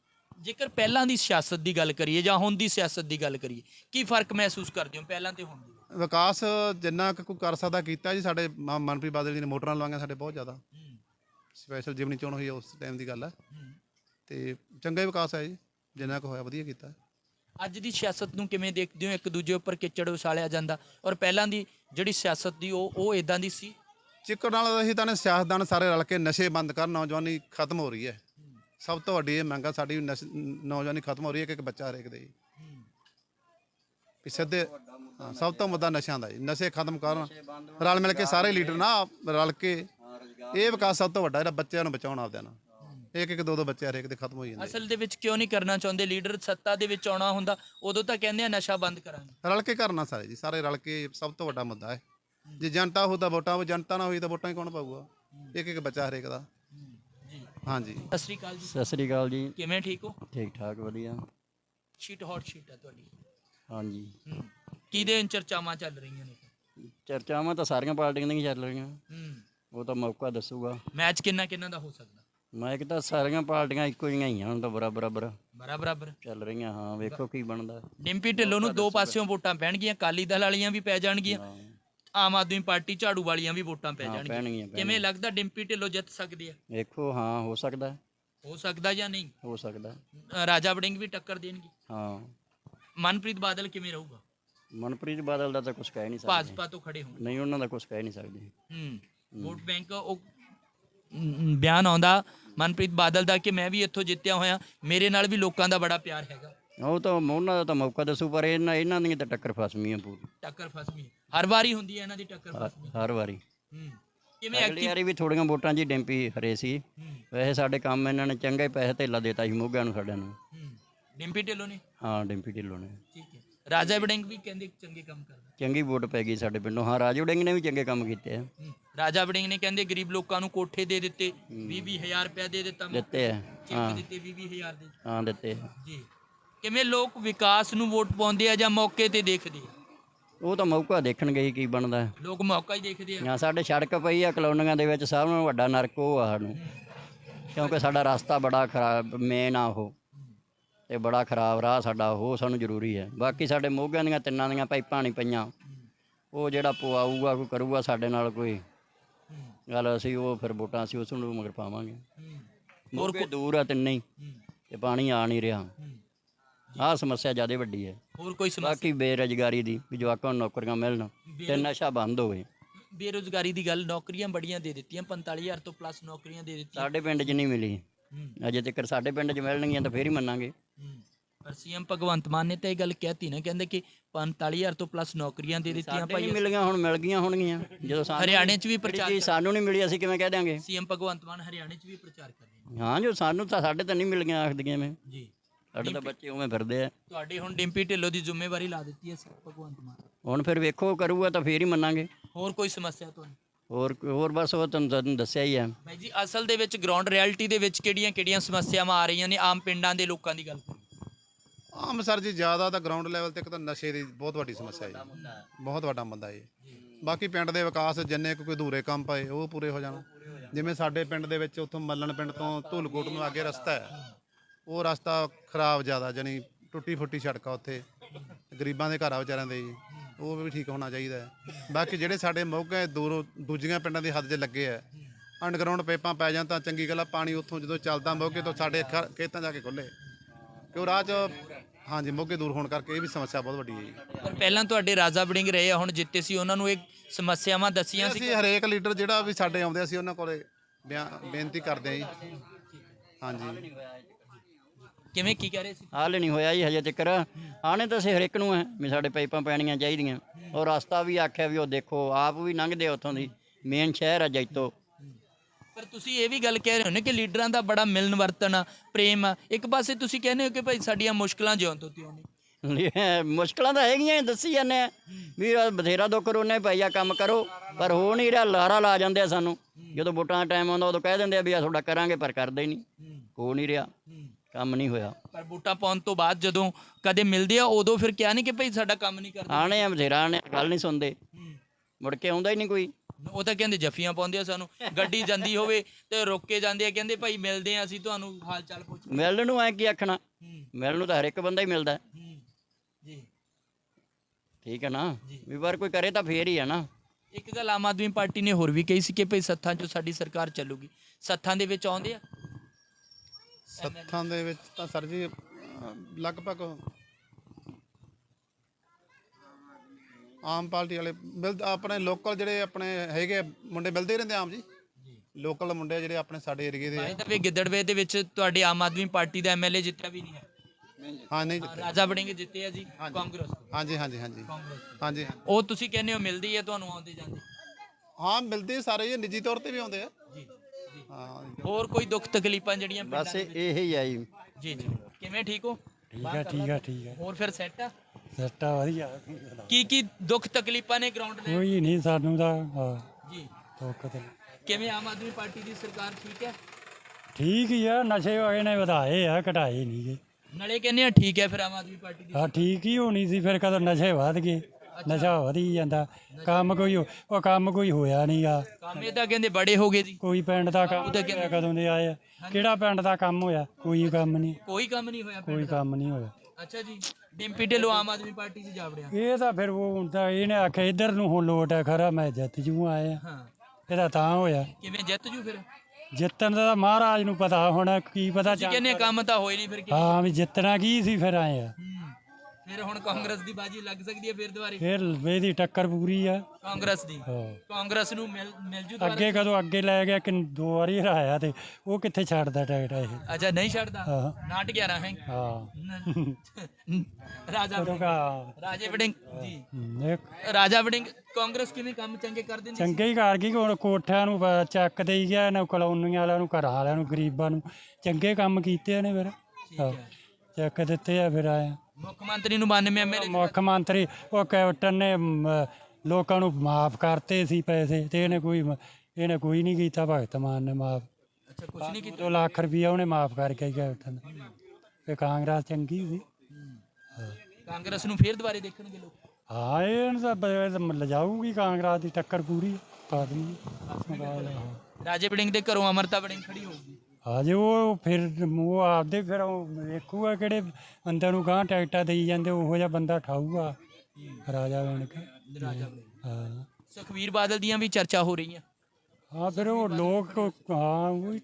ਜੇਕਰ ਪਹਿਲਾਂ ਦੀ ਸਿਆਸਤ ਦੀ ਗੱਲ ਕਰੀਏ ਜਾਂ ਹੁਣ ਦੀ ਸਿਆਸਤ ਦੀ ਗੱਲ ਕਰੀਏ ਕੀ ਫ਼ਰਕ ਮਹਿਸੂਸ ਕਰਦੇ ਹੋ ਪਹਿਲਾਂ ਤੇ ਹੁਣ ਦੀ? ਵਿਕਾਸ ਜਿੰਨਾ ਕੁ ਕੋਈ ਕਰ ਸਕਦਾ ਕੀਤਾ ਜੀ ਸਾਡੇ ਮ- ਮਨਪ੍ਰੀਤ ਬਾਦਲ ਜੀ ਨੇ ਮੋਟਰਾਂ ਲਵਾਈਆਂ ਸਾਡੇ ਬਹੁਤ ਜ਼ਿਆਦਾ। ਸਪੈਸ਼ਲ ਜਿਮਨੀ ਚੋਣ ਹੋਈ ਆ ਉਸ ਟਾਈਮ ਦੀ ਗੱਲ ਹੈ। ਤੇ ਚੰਗਾ ਹੀ ਵਿਕਾਸ ਹੈ ਜੀ ਜਿੰਨਾ ਕੁ ਹੋਇਆ ਵਧੀਆ ਕੀਤਾ। ਅੱਜ ਦੀ ਸਿਆਸਤ ਨੂੰ ਕਿਵੇਂ ਦੇਖਦੇ ਹੋ? ਇੱਕ ਦੂਜੇ ਉੱਪਰ ਕਿਚੜ ਉਛਾਲਿਆ ਜਾਂਦਾ। ਔਰ ਪਹਿਲਾਂ ਦੀ ਜਿਹੜੀ ਸਿਆਸਤ ਦੀ ਉਹ ਉਹ ਇਦਾਂ ਦੀ ਸੀ? ਚਿੱਕੜ ਨਾਲ ਅਸੀਂ ਤਾਂ ਨੇ ਸਿਆਸਤਦਾਨ ਸਾਰੇ ਰਲ ਕੇ ਨਸ਼ੇ ਬੰਦ ਕਰਨ ਨੌਜਵਾਨੀ ਖਤਮ ਹੋ ਰਹੀ ਹੈ। ਸਭ ਤੋਂ ਵੱਡੀ ਇਹ ਮੰਗ ਆ ਸਾਡੀ ਨਸ਼- ਨੌਜਵਾਨੀ ਖਤਮ ਹੋ ਰਹੀ ਹੈ ਕਿ ਇੱਕ ਬੱਚਾ ਹਰੇਕ ਦੇ ਜੀ। ਵੀ ਸਿੱਧੇ ਹਾਂ, ਸਭ ਤੋਂ ਮੁੱਦਾ ਨਸ਼ਿਆਂ ਦਾ ਜੀ ਨਸ਼ੇ ਖਤਮ ਕਰਨ। ਰਲ ਮਿਲ ਕੇ ਸਾਰੇ ਲੀਡਰ ਨਾ ਰਲ ਕੇ ਇਹ ਵਿਕਾਸ ਸਭ ਤੋਂ ਵੱਡਾ ਜਿਹੜਾ ਬੱਚਿਆਂ ਨੂੰ ਬਚਾਉਣ ਆਪਦਿਆਂ ਨਾਲ। ਇੱਕ ਇੱਕ ਦੋ ਦੋ ਬੱਚੇ ਹਰੇਕ ਦੇ ਖਤਮ ਹੋ ਜਾਂਦੇ ਅਸਲ ਦੇ ਵਿੱਚ ਕਿਉਂ ਨਹੀਂ ਕਰਨਾ ਚਾਹੁੰਦੇ? ਲੀਡਰ ਸੱਤਾ ਦੇ ਵਿੱਚ ਆਉਣਾ ਹੁੰਦਾ ਉਦੋਂ ਤਾਂ ਕਹਿੰਦੇ ਆ ਨਸ਼ਾ ਬੰਦ ਕਰਾਂਗੇ। ਰਲ ਕੇ ਕਰਨਾ ਸਾਰੇ ਜੀ ਸਾਰੇ ਰਲ ਕੇ ਸਭ ਤੋਂ ਵੱਡਾ ਮੁੱਦਾ ਹੈ। ਜੇ ਜਨਤਾ ਹੋ ਤਾਂ ਵੋਟਾਂ ਜੇ ਜਨਤਾ ਨਾ ਹੋਈ ਤਾਂ ਵੋਟਾਂ ਹੀ ਕੌਣ ਪਾਊਗਾ? ਇੱਕ ਇੱਕ ਬੱਚਾ ਹਰੇਕ ਦਾ। ਜੀ ਹਾਂਜੀ। ਸਤਿ ਸ੍ਰੀ ਅਕਾਲ ਜੀ। ਸਤਿ ਸ੍ਰੀ ਅਕਾਲ ਜੀ। ਕਿਵੇਂ ਠੀਕ ਹੋ? ਠੀਕ ਠਾਕ ਵਧੀਆ। ਸ਼ੀਟ ਹੌਟ ਸ਼ੀਟ ਹੈ ਤੁਹਾਡੀ। ਹਾਂਜੀ। ਹੂੰ। ਕਿਹਦੇ ਚਰਚਾਵਾਂ ਚੱਲ ਰਹੀਆਂ ਨੇ? ਚਰਚਾਵਾਂ ਤਾਂ ਸਾਰੀਆਂ ਪਾਰਟੀਆਂ ਦੀਆਂ ਹੀ ਚੱਲ ਰਹੀਆਂ। ਹੂੰ। ਉਹ ਤਾਂ ਮੌਕਾ ਦੱਸੂਗਾ। ਮੈਚ ਕਿੰਨਾ ਕਿੰਨਾ ਦਾ ਹੋ ਸਕਦਾ? ਮੈਂ ਕਿਹਾ ਸਾਰੀਆਂ ਪਾਰਟੀਆਂ ਇੱਕੋ ਜਿਹੀਆਂ ਹੀ ਆ ਹੁਣ ਤਾਂ ਬਰਾਬਰ ਬਰਾਬਰ ਬਰਾ ਬਰਾਬਰ ਚੱਲ ਰਹੀਆਂ ਹਾਂ ਵੇਖੋ ਕੀ ਬਣਦਾ। ਡਿੰਪੀ ਢਿੱਲੋਂ ਨੂੰ ਦੋ ਪਾਸਿਓਂ ਵੋਟਾਂ ਪੈਣਗੀਆਂ ਕਾਲੀ ਦਲ ਵਾਲੀਆਂ ਵੀ ਪੈ ਜਾਣਗੀਆਂ ਹਾਂ, ਆਮ ਆਦਮੀ ਪਾਰਟੀ ਝਾੜੂ ਵਾਲੀਆਂ ਵੀ ਵੋਟਾਂ ਪੈ ਹਾਂ, ਜਾਣਗੀਆਂ। ਪੈਣਗੀਆਂ ਕਿਵੇਂ ਲੱਗਦਾ ਡਿੰਪੀ ਢਿੱਲੋਂ ਜਿੱਤ ਸਕਦੇ ਆ ਵੇਖੋ ਹਾਂ ਹੋ ਸਕਦਾ। ਹੋ ਸਕਦਾ ਜਾਂ ਨਹੀਂ? ਹੋ ਸਕਦਾ। ਅ, ਰਾਜਾ ਵੜਿੰਗ ਵੀ ਟੱਕਰ ਦੇਣਗੇ। ਹਾਂ। ਮਨਪ੍ਰੀਤ ਬਾਦਲ ਕਿਵੇਂ ਰਹੂਗਾ? ਮਨਪ੍ਰੀਤ ਬਾਦਲ ਦਾ ਤਾਂ ਕੁਝ ਕਹਿ ਨਹੀਂ ਸਕਦੇ। ਭਾਜਪਾ ਤੋਂ ਖੜੇ ਹੋਣ। ਨਹੀਂ ਉਹਨਾਂ ਦਾ ਕੁਝ ਕਹਿ ਨਹੀਂ ਸਕਦੇ। ਹੂੰ ਵੋਟ ਬੈਂਕ ਉਹ ਮ, ਬਿਆਨ ਆਉਂਦਾ ਮਨਪ੍ਰੀਤ ਬਾਦਲ ਦਾ ਕਿ ਮੈਂ ਵੀ ਇੱਥੋਂ ਜਿੱਤਿਆ ਹੋਇਆ ਮੇਰੇ ਨਾਲ ਵੀ ਲੋਕਾਂ ਦਾ ਬੜਾ ਪਿਆਰ ਹੈਗਾ। ਉਹ ਤਾਂ ਉਹਨਾਂ ਦਾ ਤਾਂ ਮੌਕਾ ਦੱਸੂ ਪਰ ਇਹਨਾਂ ਇਹਨਾਂ ਦੀ ਤਾਂ ਟੱਕਰ ਫਸਮੀ ਆ ਪੂਰੀ। ਟੱਕਰ ਫਸਵੀਂ ਹਰ ਵਾਰੀ ਹੁੰਦੀ ਹੈ ਇਹਨਾਂ ਦੀ ਟੱਕਰ ਫਸਵੀਂ ਹਰ ਵਾਰੀ। ਹੂੰ ਕਿਵੇਂ ਅਗਲੀ ਐਕਟਿਵ ਵਾਰੀ ਵੀ ਥੋੜੀਆਂ ਵੋਟਾਂ ਜੀ ਡੈਂਪੀ ਹਰੇ ਸੀ। ਵੈਸੇ ਸਾਡੇ ਕੰਮ ਇਹਨਾਂ ਨੇ ਚੰਗਾ ਹੀ ਪੈਸੇ ਧੇਲਾ ਦੇਤਾ ਸੀ ਮੋਗਿਆਂ ਨੂੰ ਸਾਡਿਆਂ ਨੂੰ। ਹੂੰ। ਡਿੰਪੀ ਢਿੱਲੋਂ ਨੇ? ਹਾਂ ਡੈਂਪੀ ਢਿੱਲੋਂ ਨੇ। ਠੀਕ ਹੈ। ਰਾਜਾ ਵੜਿੰਗ ਵੀ ਕਹਿੰਦੇ ਚੰਗੇ ਕੰਮ ਕਰਦਾ। ਚੰਗੀ ਵੋਟ ਪੈ ਗਈ ਸਾਡੇ ਪਿੰਡੋਂ। ਹਾਂ ਰਾਜੂ ਡਿੰਗ ਨੇ ਵੀ ਚੰਗੇ ਕੰਮ ਕੀਤੇ ਆ। ਹੂੰ। ਰਾਜਾ ਵੜਿੰਗ ਨੇ ਕਹਿੰਦੇ ਗਰੀਬ ਲੋਕਾਂ ਨੂੰ ਕੋਠੇ ਦੇ ਦਿੱਤੇ 20 ਹਜ਼ਾਰ ਰੁਪਏ ਦੇ ਦਿੱਤਾ ਦਿੱਤੇ ਆ ਚੈੱਕ ਹਾਂ। ਦਿੱਤੇ 20 ਹਜ਼ਾਰ ਦੇ ਹਾਂ ਦਿੱਤੇ। ਆ। ਜੀ। ਕਿਵੇਂ ਲੋਕ ਵਿਕਾਸ ਨੂੰ ਵੋਟ ਪਾਉਂਦੇ ਆ ਜਾਂ ਮੌਕੇ ਤੇ ਦੇਖਦੇ ਆ? ਉਹ ਤਾਂ ਮੌਕਾ ਦੇਖਣਗੇ ਹੀ ਕੀ ਬਣਦਾ। ਲੋਕ ਮੌਕਾ ਹੀ ਦੇਖਦੇ ਆ। ਜਾਂ ਸਾਡੇ ਸੜਕ ਪਈ ਆ ਕਲੋਨੀਆਂ ਦੇ ਵਿੱਚ ਸਭ ਨਾਲੋਂ ਵੱਡਾ ਨਰਕ ਉਹ ਆ ਸਾਨੂੰ। ਕਿਉਂਕਿ ਸਾਡਾ ਰਸਤਾ ਬੜਾ ਖਰਾਬ ਮੇਨ ਆ ਉਹ। ਤੇ ਬੜਾ ਖਰਾਬ ਰਾਹ ਸਾਡਾ ਉਹ ਸਾਨੂੰ ਜ਼ਰੂਰੀ ਹੈ। ਬਾਕੀ ਸਾਡੇ ਮੋਗਿਆਂ ਦੀਆਂ ਤਿੰਨਾਂ ਦੀਆਂ ਪਾਈਪਾਂ ਨਹੀਂ ਪਈਆਂ। ਉਹ ਜਿਹੜਾ ਪਵਾਊਗਾ ਕੋਈ ਕਰੂਗਾ ਸਾਡੇ ਨਾਲ ਕੋਈ। ਗੱਲ ਅਸੀਂ ਉਹ ਫਿਰ ਵੋਟਾਂ ਅਸੀਂ ਉਸ ਨੂੰ ਮਗਰ ਪਾਵਾਂਗੇ। ਮੋਗੇ ਦੂਰ ਆ ਤਿੰਨੇ ਹੀ। ਤੇ ਪਾਣੀ ਆ ਨਹੀਂ ਰਿਹਾ। ਆਹ ਸਮੱਸਿਆ ਜ਼ਿਆਦਾ ਵੱਡੀ ਹੈ। ਹੋਰ ਕੋਈ ਸਮੱਸਿਆ? ਬਾਕੀ ਬੇਰੁਜ਼ਗਾਰੀ ਦੀ ਵੀ ਜਵਾਕਾਂ ਨੂੰ ਨੌਕਰੀਆਂ ਮਿਲਣ ਤੇ ਨਸ਼ਾ ਬੰਦ ਹੋਵੇ। ਬੇਰੋਜ਼ਗਾਰੀ ਦੀ ਗੱਲ ਨੌਕਰੀਆਂ ਬੜੀਆਂ ਦੇ ਦਿੱਤੀਆਂ 45000 ਤੋਂ ਪਲੱਸ ਨੌਕਰੀਆਂ ਦੇ ਦਿੱਤੀਆਂ। ਸਾਡੇ ਪਿੰਡ 'ਚ ਨਹੀਂ ਮਿਲੀ। ਅਜੇ ਤੱਕ ਸਾਡੇ ਪਿੰਡ 'ਚ ਮਿਲਣਗੀਆਂ ਤਾਂ ਫੇਰ ਹੀ ਮੰਨਾਂਗੇ। ਪਰ ਸੀਐਮ ਭਗਵੰਤ ਮਾਨ ਨੇ ਤਾਂ ਇਹ ਗੱਲ ਕਹਿਤੀ ਨਾ ਕਹਿੰਦੇ ਕਿ 45000 ਤੋਂ ਪਲੱਸ ਨੌਕਰੀਆਂ ਦੇ ਦਿੱਤੀਆਂ ਸਾਡੇ ਭਾਈ ਨਹੀਂ ਮਿਲੀਆਂ ਹੁਣ ਮਿਲ ਗਈਆਂ ਹੋਣਗੀਆਂ। ਜਦੋਂ ਸਾਨੂੰ ਹਰਿਆਣੇ 'ਚ ਵੀ ਪ੍ਰਚਾਰ ਜੀ ਸਾਨੂੰ ਨਹੀਂ ਮਿਲੀ ਅਸੀਂ ਕਿਵੇਂ ਕਹਿ ਦਿਆਂਗੇ? ਸੀਐਮ ਭਗਵੰਤ ਮਾਨ ਹਰਿਆਣੇ 'ਚ ਵੀ ਪ੍ਰਚਾਰ ਕਰ ਰਹੇ ਹਾਂ ਜੋ ਸਾਨੂੰ ਤਾਂ ਸਾਡੇ ਤਾਂ ਨਹੀਂ ਮਿਲੀਆਂ ਆਖਦੀਆਂ ਮੈਂ। ਜੀ। ਸਾਡੇ ਤਾਂ ਬੱਚੇ ਉਵੇਂ ਫਿਰਦੇ ਆ। ਤੁਹਾਡੇ ਹੁਣ ਡਿੰਪੀ ਢਿੱਲੋਂ ਦੀ ਜ਼ਿੰਮੇਵਾਰੀ ਲਾ ਦਿੱਤੀ ਹੈ ਸੀਐਮ ਭਗਵੰਤ ਮਾਨ। ਹੁਣ ਫਿਰ ਵੇਖੋ ਕਰੂਗਾ ਤਾਂ ਫੇਰ ਹੀ ਮੰਨਾਂਗੇ। ਹੋਰ ਕੋਈ ਸਮੱਸਿਆ ਤੁਹਾਨੂੰ? ਹੋਰ ਹੋਰ ਬਸ ਉਹ ਤੁਹਾਨੂੰ ਤੁਹਾਨੂੰ ਦੱਸਿਆ ਹੀ ਆ। ਭਾਈ ਜੀ ਅਸਲ ਦੇ ਵਿੱਚ ਗਰਾਊਂਡ ਰਿਐਲਿਟੀ ਦੇ ਵਿੱਚ ਕਿਹੜੀਆਂ-ਕਿਹੜੀਆਂ ਸਮੱਸਿਆਵਾਂ ਆ ਰਹੀਆਂ ਨੇ ਆਮ ਪਿੰਡਾਂ ਦੇ ਲੋਕਾਂ ਦੀ ਗੱਲ ਆਮ ਸਰ ਜੀ ਜ਼ਿਆਦਾ ਤਾਂ ਗਰਾਊਂਡ ਲੈਵਲ ਤੇ ਇੱਕ ਤਾਂ ਨਸ਼ੇ ਦੀ ਬਹੁਤ ਵੱਡੀ ਸਮੱਸਿਆ ਹੈ ਬਹੁਤ ਵੱਡਾ ਮੁੱਦਾ ਹੈ ਬਾਕੀ ਪਿੰਡ ਦੇ ਵਿਕਾਸ ਜਿੰਨੇ ਕੁ ਕੋਈ ਅਧੂਰੇ ਕੰਮ ਪਏ ਉਹ ਪੂਰੇ ਹੋ ਜਾਣ। ਜਿਵੇਂ ਸਾਡੇ ਪਿੰਡ ਦੇ ਵਿੱਚ ਉੱਥੋਂ ਮੱਲਣ ਪਿੰਡ ਤੋਂ ਧੂਲਕੋਟ ਨੂੰ ਅੱਗੇ ਰਸਤਾ ਹੈ ਉਹ ਰਸਤਾ ਖਰਾਬ ਜ਼ਿਆਦਾ ਜਾਣੀ ਟੁੱਟੀ ਫੁੱਟੀ ਸੜਕ ਉੱਥੇ ਗਰੀਬਾਂ ਦੇ ਘਰ ਆ ਵਿਚਾਰਿਆਂ ਦੇ ਜੀ। ਉਹ ਵੀ ਠੀਕ ਹੋਣਾ ਚਾਹੀਦਾ ਹੈ। ਬਾਕੀ ਜਿਹੜੇ ਸਾਡੇ ਮੋਗੇ ਦੂਰੋਂ ਦੂਜੀਆਂ ਪਿੰਡਾਂ ਦੀ ਹੱਦ 'ਚ ਲੱਗੇ ਆ ਅੰਡਰਗਰਾਉਂਡ ਪੇਪਾਂ ਪੈ ਜਾਣ ਤਾਂ ਚੰਗੀ ਗੱਲ ਆ ਪਾਣੀ ਉੱਥੋਂ ਜਦੋਂ ਚੱਲਦਾ ਮੋਗੇ ਤੋਂ ਸਾਡੇ ਘਰ- ਖੇਤਾਂ ਜਾ ਕੇ ਖੁੱਲੇ ਕਿਉਂ ਰਾਹ 'ਚ ਹਾਂਜੀ ਮੋਗੇ ਦੂਰ ਹੋਣ ਕਰਕੇ ਇਹ ਵੀ ਸਮੱਸਿਆ ਬਹੁਤ ਵੱਡੀ ਹੈ ਜੀ। ਪਰ ਪਹਿਲਾਂ ਤੁਹਾਡੇ ਰਾਜਾ ਵੜਿੰਗ ਰਹੇ ਆ ਹੁਣ ਜਿੱਤੇ ਸੀ ਉਹਨਾਂ ਨੂੰ ਇਹ ਸਮੱਸਿਆਵਾਂ ਦੱਸੀਆਂ ਸੀ ਅਸੀਂ ਹਰੇਕ ਲੀਡਰ ਜਿਹੜਾ ਵੀ ਸਾਡੇ ਆਉਂਦੇ ਅਸੀਂ ਉਹਨਾਂ ਕੋਲੇ ਬਿਆਨ- ਬੇਨਤੀ ਕਰਦੇ ਹਾਂ ਜੀ। ਹਾਂਜੀ। ਕਿਵੇਂ ਕੀ ਕਹਿ ਰਹੇ ਸੀ? ਹਾਲ ਨਹੀਂ ਹੋਇਆ ਜੀ ਹਜੇ ਤੱਕ ਆਣੇ ਤਾਂ ਅਸੀਂ ਹਰ ਇੱਕ ਨੂੰ ਹੈ ਵੀ ਸਾਡੇ ਪਾਈਪਾਂ ਪੈਣੀਆਂ ਚਾਹੀਦੀਆਂ। ਉਹ ਰਸਤਾ ਵੀ ਆਖਿਆ ਵੀ ਉਹ ਦੇਖੋ ਆਪ ਵੀ ਲੰਘਦੇ ਉੱਥੋਂ ਦੀ। ਮੇਨ ਸ਼ਹਿਰ ਆ ਜੈਤੋ। ਪਰ ਤੁਸੀਂ ਇਹ ਵੀ ਗੱਲ ਕਹਿ ਰਹੇ ਹੋ ਨਾ ਕਿ ਲੀਡਰਾਂ ਦਾ ਬੜਾ ਮਿਲਨ ਵਰਤਨ ਆ, ਪ੍ਰੇਮ ਆ। ਇੱਕ ਪਾਸੇ ਤੁਸੀਂ ਕਹਿੰਦੇ ਹੋ ਕਿ ਭਾਈ ਸਾਡੀਆਂ ਮੁਸ਼ਕਲਾਂ ਜਿਉਂ ਤੋਂ ਤਿਉਂ ਨੇ। ਮੁਸ਼ਕਲਾਂ ਤਾਂ ਹੈਗੀਆਂ ਹੀ, ਦੱਸੀ ਜਾਂਦੇ ਆ। ਵੀ ਆਹ ਬਥੇਰਾ ਦੁੱਖ ਰੋਨੇ ਪਈਆ ਕੰਮ ਕਰੋ। ਪਰ ਹੋ ਨਹੀਂ ਰਿਹਾ ਲਾਰਾ ਲਾ ਜਾਂਦੇ ਆ ਸਾਨੂੰ। ਜਦੋਂ ਵੋਟਾਂ ਦਾ ਟਾਈਮ ਆਉਂਦਾ ਉਦੋਂ ਕਹਿ ਦਿੰਦੇ ਆ ਵੀ ਆ ਤੁਹਾਡਾ ਕਰਾਂਗੇ ਪਰ ਕਰਦੇ ਹੀ ਨਹੀਂ। ਹੋ ਨਹੀਂ ਰਿਹਾ। ਕੰਮ ਨਹੀਂ ਹੋਇਆ। ਪਰ ਵੋਟਾਂ ਪਾਉਣ ਤੋਂ ਬਾਅਦ ਜਦੋਂ ਕਦੇ ਮਿਲਦੇ ਆ ਉਦੋਂ ਫਿਰ ਕਿਹਾ ਨਹੀਂ ਕਿ ਭਾਈ ਸਾਡਾ ਕੰਮ ਨਹੀਂ ਕਰਦਾ। ਆਣੇ ਆ ਬਥੇਰਾ ਆਣੇ ਗੱਲ ਨਹੀਂ ਸੁਣਦੇ। ਮੁੜ ਕੇ ਆਉਂਦਾ ਹੀ ਨਹੀਂ ਕੋਈ। ਉਹ ਤਾਂ ਕਹਿੰਦੇ ਜੱਫੀਆਂ ਪਾਉਂਦੇ ਆ ਸਾਨੂੰ। ਗੱਡੀ ਜਾਂਦੀ ਹੋਵੇ ਤੇ ਰੁੱਕ ਕੇ ਜਾਂਦੇ ਆ ਕਹਿੰਦੇ ਭਾਈ ਮਿਲਦੇ ਆ ਅਸੀਂ ਤੁਹਾਨੂੰ ਹਾਲ ਚਾਲ ਪੁੱਛ ਮਿਲਣ ਨੂੰ ਐ ਕੀ ਆਖਣਾ? ਹੂੰ। ਮਿਲਣ ਨੂੰ ਤਾਂ ਹਰ ਇੱਕ ਬੰਦਾ ਹੀ ਮਿਲਦਾ। ਹੈ। ਹੂੰ ਜੀ। ਠੀਕ ਹੈ ਨਾ? ਵੀ ਵਾਰ ਕੋਈ ਕਰੇ ਤਾਂ ਫੇਰ ਹੀ ਹੈ ਨਾ। ਇੱਕ ਗੱਲ ਆਮ ਆਦਮੀ ਪਾਰਟੀ ਨੇ ਹੋਰ ਵੀ ਕਹੀ ਸੀ ਕਿ ਭਾਈ ਸੱਥਾਂ 'ਚ ਸਾਡੀ ਸਰਕਾਰ ਚੱਲੂਗੀ। ਸੱਥਾਂ ਦੇ ਵਿੱਚ ਆਉਂਦੇ ਆ। ਸੱਥਾਂ ਦੇ ਵਿੱਚ ਤਾਂ ਸਰ ਜੀ ਅਹ, ਲਗਭਗ ਆਮ ਪਾਰਟੀ ਵਾਲੇ ਮਿਲ ਆਪਣੇ ਲੋਕਲ ਜਿਹੜੇ ਆਪਣੇ ਹੈਗੇ ਆ, ਮੁੰਡੇ ਮਿਲਦੇ ਹੀ ਰਹਿੰਦੇ ਆਮ ਜੀ? ਲੋਕਲ ਮੁੰਡੇ ਜਿਹੜੇ ਆਪਣੇ ਸਾਡੇ ਏਰੀਏ ਦੇ ਆ। ਤਾਂ ਵੀ ਗਿੱਦੜਵੇ ਦੇ ਵਿੱਚ ਤੁਹਾਡੇ ਆਮ ਆਦਮੀ ਪਾਰਟੀ ਦਾ ਐਮਐਲਏ ਜਿੱਤਿਆ ਵੀ ਨਹੀਂ ਹੈ। ਹਾਂ ਨਹੀਂ ਰਾਜਾ ਵੜਿੰਗ ਜਿੱਤੇ ਆ ਜੀ ਕਾਂਗਰਸ ਤੋਂ। ਹਾਂਜੀ ਹਾਂਜੀ ਹਾਂਜੀ। ਕਾਂਗਰਸ ਤੋਂ। ਹਾਂਜੀ। ਉਹ ਤੁਸੀਂ ਕਹਿੰਦੇ ਹੋ ਮਿਲਦੀ ਹੈ ਤੁਹਾਨੂੰ ਆਉਂਦੇ ਜਾਂਦੇ। ਹਾਂ ਮਿਲਦੇ ਸਾਰੇ ਇਹ ਨਿੱਜੀ ਤੌਰ ਤੇ ਵੀ ਆਉਂਦੇ ਆ। ਜੀ ਹਾਂ ਹੋਰ ਕੋਈ ਦੁੱਖ ਤਕਲੀਫਾਂ ਜਿਹੜੀਆਂ ਪਿੰਡਾਂ ਬਸ ਦੇ ਇਹ ਹੀ ਆ ਜੀ? ਜੀ ਕਿਵੇਂ ਠੀਕ ਹੋ? ਠੀਕ ਆ ਠੀਕ ਆ ਠੀਕ ਆ। ਹੋਰ ਫਿਰ ਸੈੱਟ ਆ? ਸੱਟਾ ਵਧੀਆ। ਕੀ ਕੀ ਦੁੱਖ ਤਕਲੀਫਾਂ ਨੇ ਗਰਾਊਂਡ ਦੇ? ਕੋਈ ਨਹੀਂ ਸਾਨੂੰ ਤਾਂ ਹਾਂ, ਜੀ। ਦੁੱਖ ਤੇ ਕਿਵੇਂ ਆਮ ਆਦਮੀ ਪਾਰਟੀ ਦੀ ਸਰਕਾਰ ਠੀਕ ਹੈ? ਠੀਕ ਹੀ ਆ ਨਸ਼ੇ ਵਾਲੇ ਨੇ ਵਧਾਏ ਆ ਘਟਾਏ ਨਹੀਂ ਗੇ। ਨਾਲੇ ਕਹਿੰਦੇ ਆ ਠੀਕ ਹੈ ਫਿਰ ਆਮ ਆਦਮੀ ਪਾਰਟੀ ਦੀ ਹਾਂ ਠੀਕ ਹੀ ਹੋਣੀ ਸੀ ਫਿਰ ਕਦੋਂ ਨਸ਼ੇ ਵੱਧ ਗਏ। ਨਸ਼ਾ ਵਧੀ ਜਾਂਦਾ ਕੰਮ ਕੋਈ ਹੋ- ਉਹ ਕੰਮ ਕੋਈ ਹੋਇਆ ਨਹੀਂ ਆ। ਕੰਮ ਇਹ ਤਾਂ ਕਹਿੰਦੇ ਬੜੇ ਹੋ ਗਏ ਜੀ। ਕੋਈ ਪਿੰਡ ਦਾ ਕੰਮ ਹੋਇਆ ਕਦੋਂ ਦੇ ਆਏ ਆ। ਕਿਹੜਾ ਪਿੰਡ ਦਾ ਕੰਮ ਹੋਇਆ? ਕੋਈ ਕੰਮ ਨਹੀਂ। ਕੋਈ ਕੰਮ ਨਹੀਂ ਹੋਇਆ ਪਿੰਡ ਕੋਈ ਕੰਮ ਨਹੀਂ ਹੋਇਆ। ਅੱਛਾ ਜੀ। ਡਿੰਪੀ ਢਿੱਲੋਂ ਆਮ ਆਦਮੀ ਪਾਰਟੀ 'ਚ ਜਾ ਵੜਿਆ। ਇਹ ਤਾਂ ਫਿਰ ਉਹ ਹੁਣ ਤਾਂ ਇਹਨੇ ਆਖਿਆ ਇੱਧਰ ਨੂੰ ਹੁਣ ਲੋਟ ਹੈ ਖਰਾ ਮੈਂ ਜਿੱਤ ਜੂ ਆਏ ਹਾਂ। ਇਹਦਾ ਤਾਂ ਹੋਇਆ। ਕਿਵੇਂ ਜਿੱਤ ਜੂ ਫਿਰ? ਜਿੱਤਣ ਦਾ ਤਾਂ ਮਹਾਰਾਜ ਨੂੰ ਪਤਾ ਹੁਣ ਕੀ ਪਤਾ ਤੁਸੀਂ ਕਹਿੰਦੇ ਕੰਮ ਤਾਂ ਹੋਏ ਨਹੀਂ ਫਿਰ ਕੀ ਹਾਂ ਵੀ ਜਿੱਤਣਾ ਕੀ ਸੀ ਫਿਰ ਆਏ ਆ। ਹੂੰ। ਫਿਰ ਹੁਣ ਕਾਂਗਰਸ ਦੀ ਬਾਜੀ ਲੱਗ ਸਕਦੀ ਹੈ ਫਿਰ ਦੁਬਾਰੇ? ਫਿਰ ਇਹਦੀ ਟੱਕਰ ਪੂਰੀ ਆ। ਕਾਂਗਰਸ ਦੀ? ਹਾਂ। ਕਾਂਗਰਸ ਨੂੰ ਮਿਲ ਮਿਲ ਜੂ ਦੁਬਾਰਾ? ਅੱਗੇ ਕਦੋਂ ਅੱਗੇ ਲੈ ਗਿਆ ਕਿ ਦੋ ਵਾਰੀ ਹਰਾਇਆ ਤੇ ਉਹ ਕਿੱਥੇ ਛੱਡਦਾ ਟਿਕਟ ਇਹ? ਅੱਛਾ ਨਹੀਂ ਛੱਡਦਾ? ਹਾਂ। 911 ਹੈ? ਹਾਂ। ਰਾਜਾ ਵੜਿੰਗ। ਰਾਜੇ ਵੜਿੰਗ ਜੀ। ਇਹ ਰਾਜਾ ਵੜਿੰਗ ਕਾਂਗਰਸ ਕਿਵੇਂ ਕੰਮ ਚੰਗੇ ਕਰਦੇ ਨੇ ਚੰਗੇ ਹੀ ਕਰ ਗਈ ਕਿ ਹੁਣ ਕੋਠਿਆਂ ਨੂੰ ਬ- ਚੱਕ ਦੇਈ ਗਿਆ ਨਾ ਕਲੋਨੀਆਂ ਵਾਲਿਆਂ ਨੂੰ ਘਰਾਂ ਵਾਲਿਆਂ ਨੂੰ ਗਰੀਬਾਂ ਨੂੰ। ਚੰਗੇ ਕੰਮ ਕੀਤੇ ਨੇ ਫਿਰ। ਹਾਂ, ਚੱਕ ਦਿੱਤੇ ਆ ਫਿਰ ਆਇਆ ਮੁੱਖ ਮੰਤਰੀ ਨੂੰ 92 ਐਮਐਲਏ ਮੁੱਖ ਮੰਤਰੀ ਉਹ ਕੈਪਟਨ ਨੇ ਮ, ਲੋਕਾਂ ਨੂੰ ਮਾਫ ਕਰਤੇ ਸੀ ਪੈਸੇ ਤੇ ਇਹਨੇ ਕੋਈ ਮ- ਇਹਨੇ ਕੋਈ ਨਹੀਂ ਕੀਤਾ ਭਗਤ ਮਾਨ ਨੇ ਮਾਫ ਅੱਛਾ ਕੁਝ ਨਹੀਂ ਕੀਤਾ। 2 ਲੱਖ ਰੁਪਈਆ ਉਹਨੇ ਮਾਫ ਕਰਕੇ ਗਿਆ ਕੈਪਟਨ ਤੇ ਕਾਂਗਰਸ ਚੰਗੀ ਸੀ। ਕਾਂਗਰਸ ਨੂੰ ਫਿਰ ਦੁਬਾਰੇ ਦੇਖਣਗੇ ਲੋਕ। ਹਾਂ ਇਹ ਬ- ਲਿਜਾਊਗੀ ਕਾਂਗਰਸ ਦੀ ਟੱਕਰ ਪੂਰੀ ਪਾ ਦੇਣੀ ਰਾਜੇ ਵੜਿੰਗ ਦੇ ਘਰੋਂ ਅਮਰਤਾ ਵੜਿੰਗ ਖੜੀ ਹੋਊਗੀ। ਹਾਜੇ ਉਹ ਫਿਰ ਉਹ ਆਪਦੇ ਫਿਰ ਉਹ ਵੇਖੂਗਾ ਕਿਹੜੇ ਬੰਦੇ ਨੂੰ ਗਾਂ ਟਿਕਟਾਂ ਦੇਈ ਜਾਂਦੇ ਉਹੋ ਜਿਹਾ ਬੰਦਾ ਠਾਊਗਾ ਰਾਜਾ ਬਣ ਕੇ। ਰਾਜਾ ਵੜਿੰਗ ਹਾਂ। ਸੁਖਵੀਰ ਬਾਦਲ ਦੀਆਂ ਵੀ ਚਰਚਾ ਹੋ ਰਹੀਆਂ? ਹਾਂ ਫਿਰ ਉਹ ਲੋਕ ਹਾਂ ਉਹ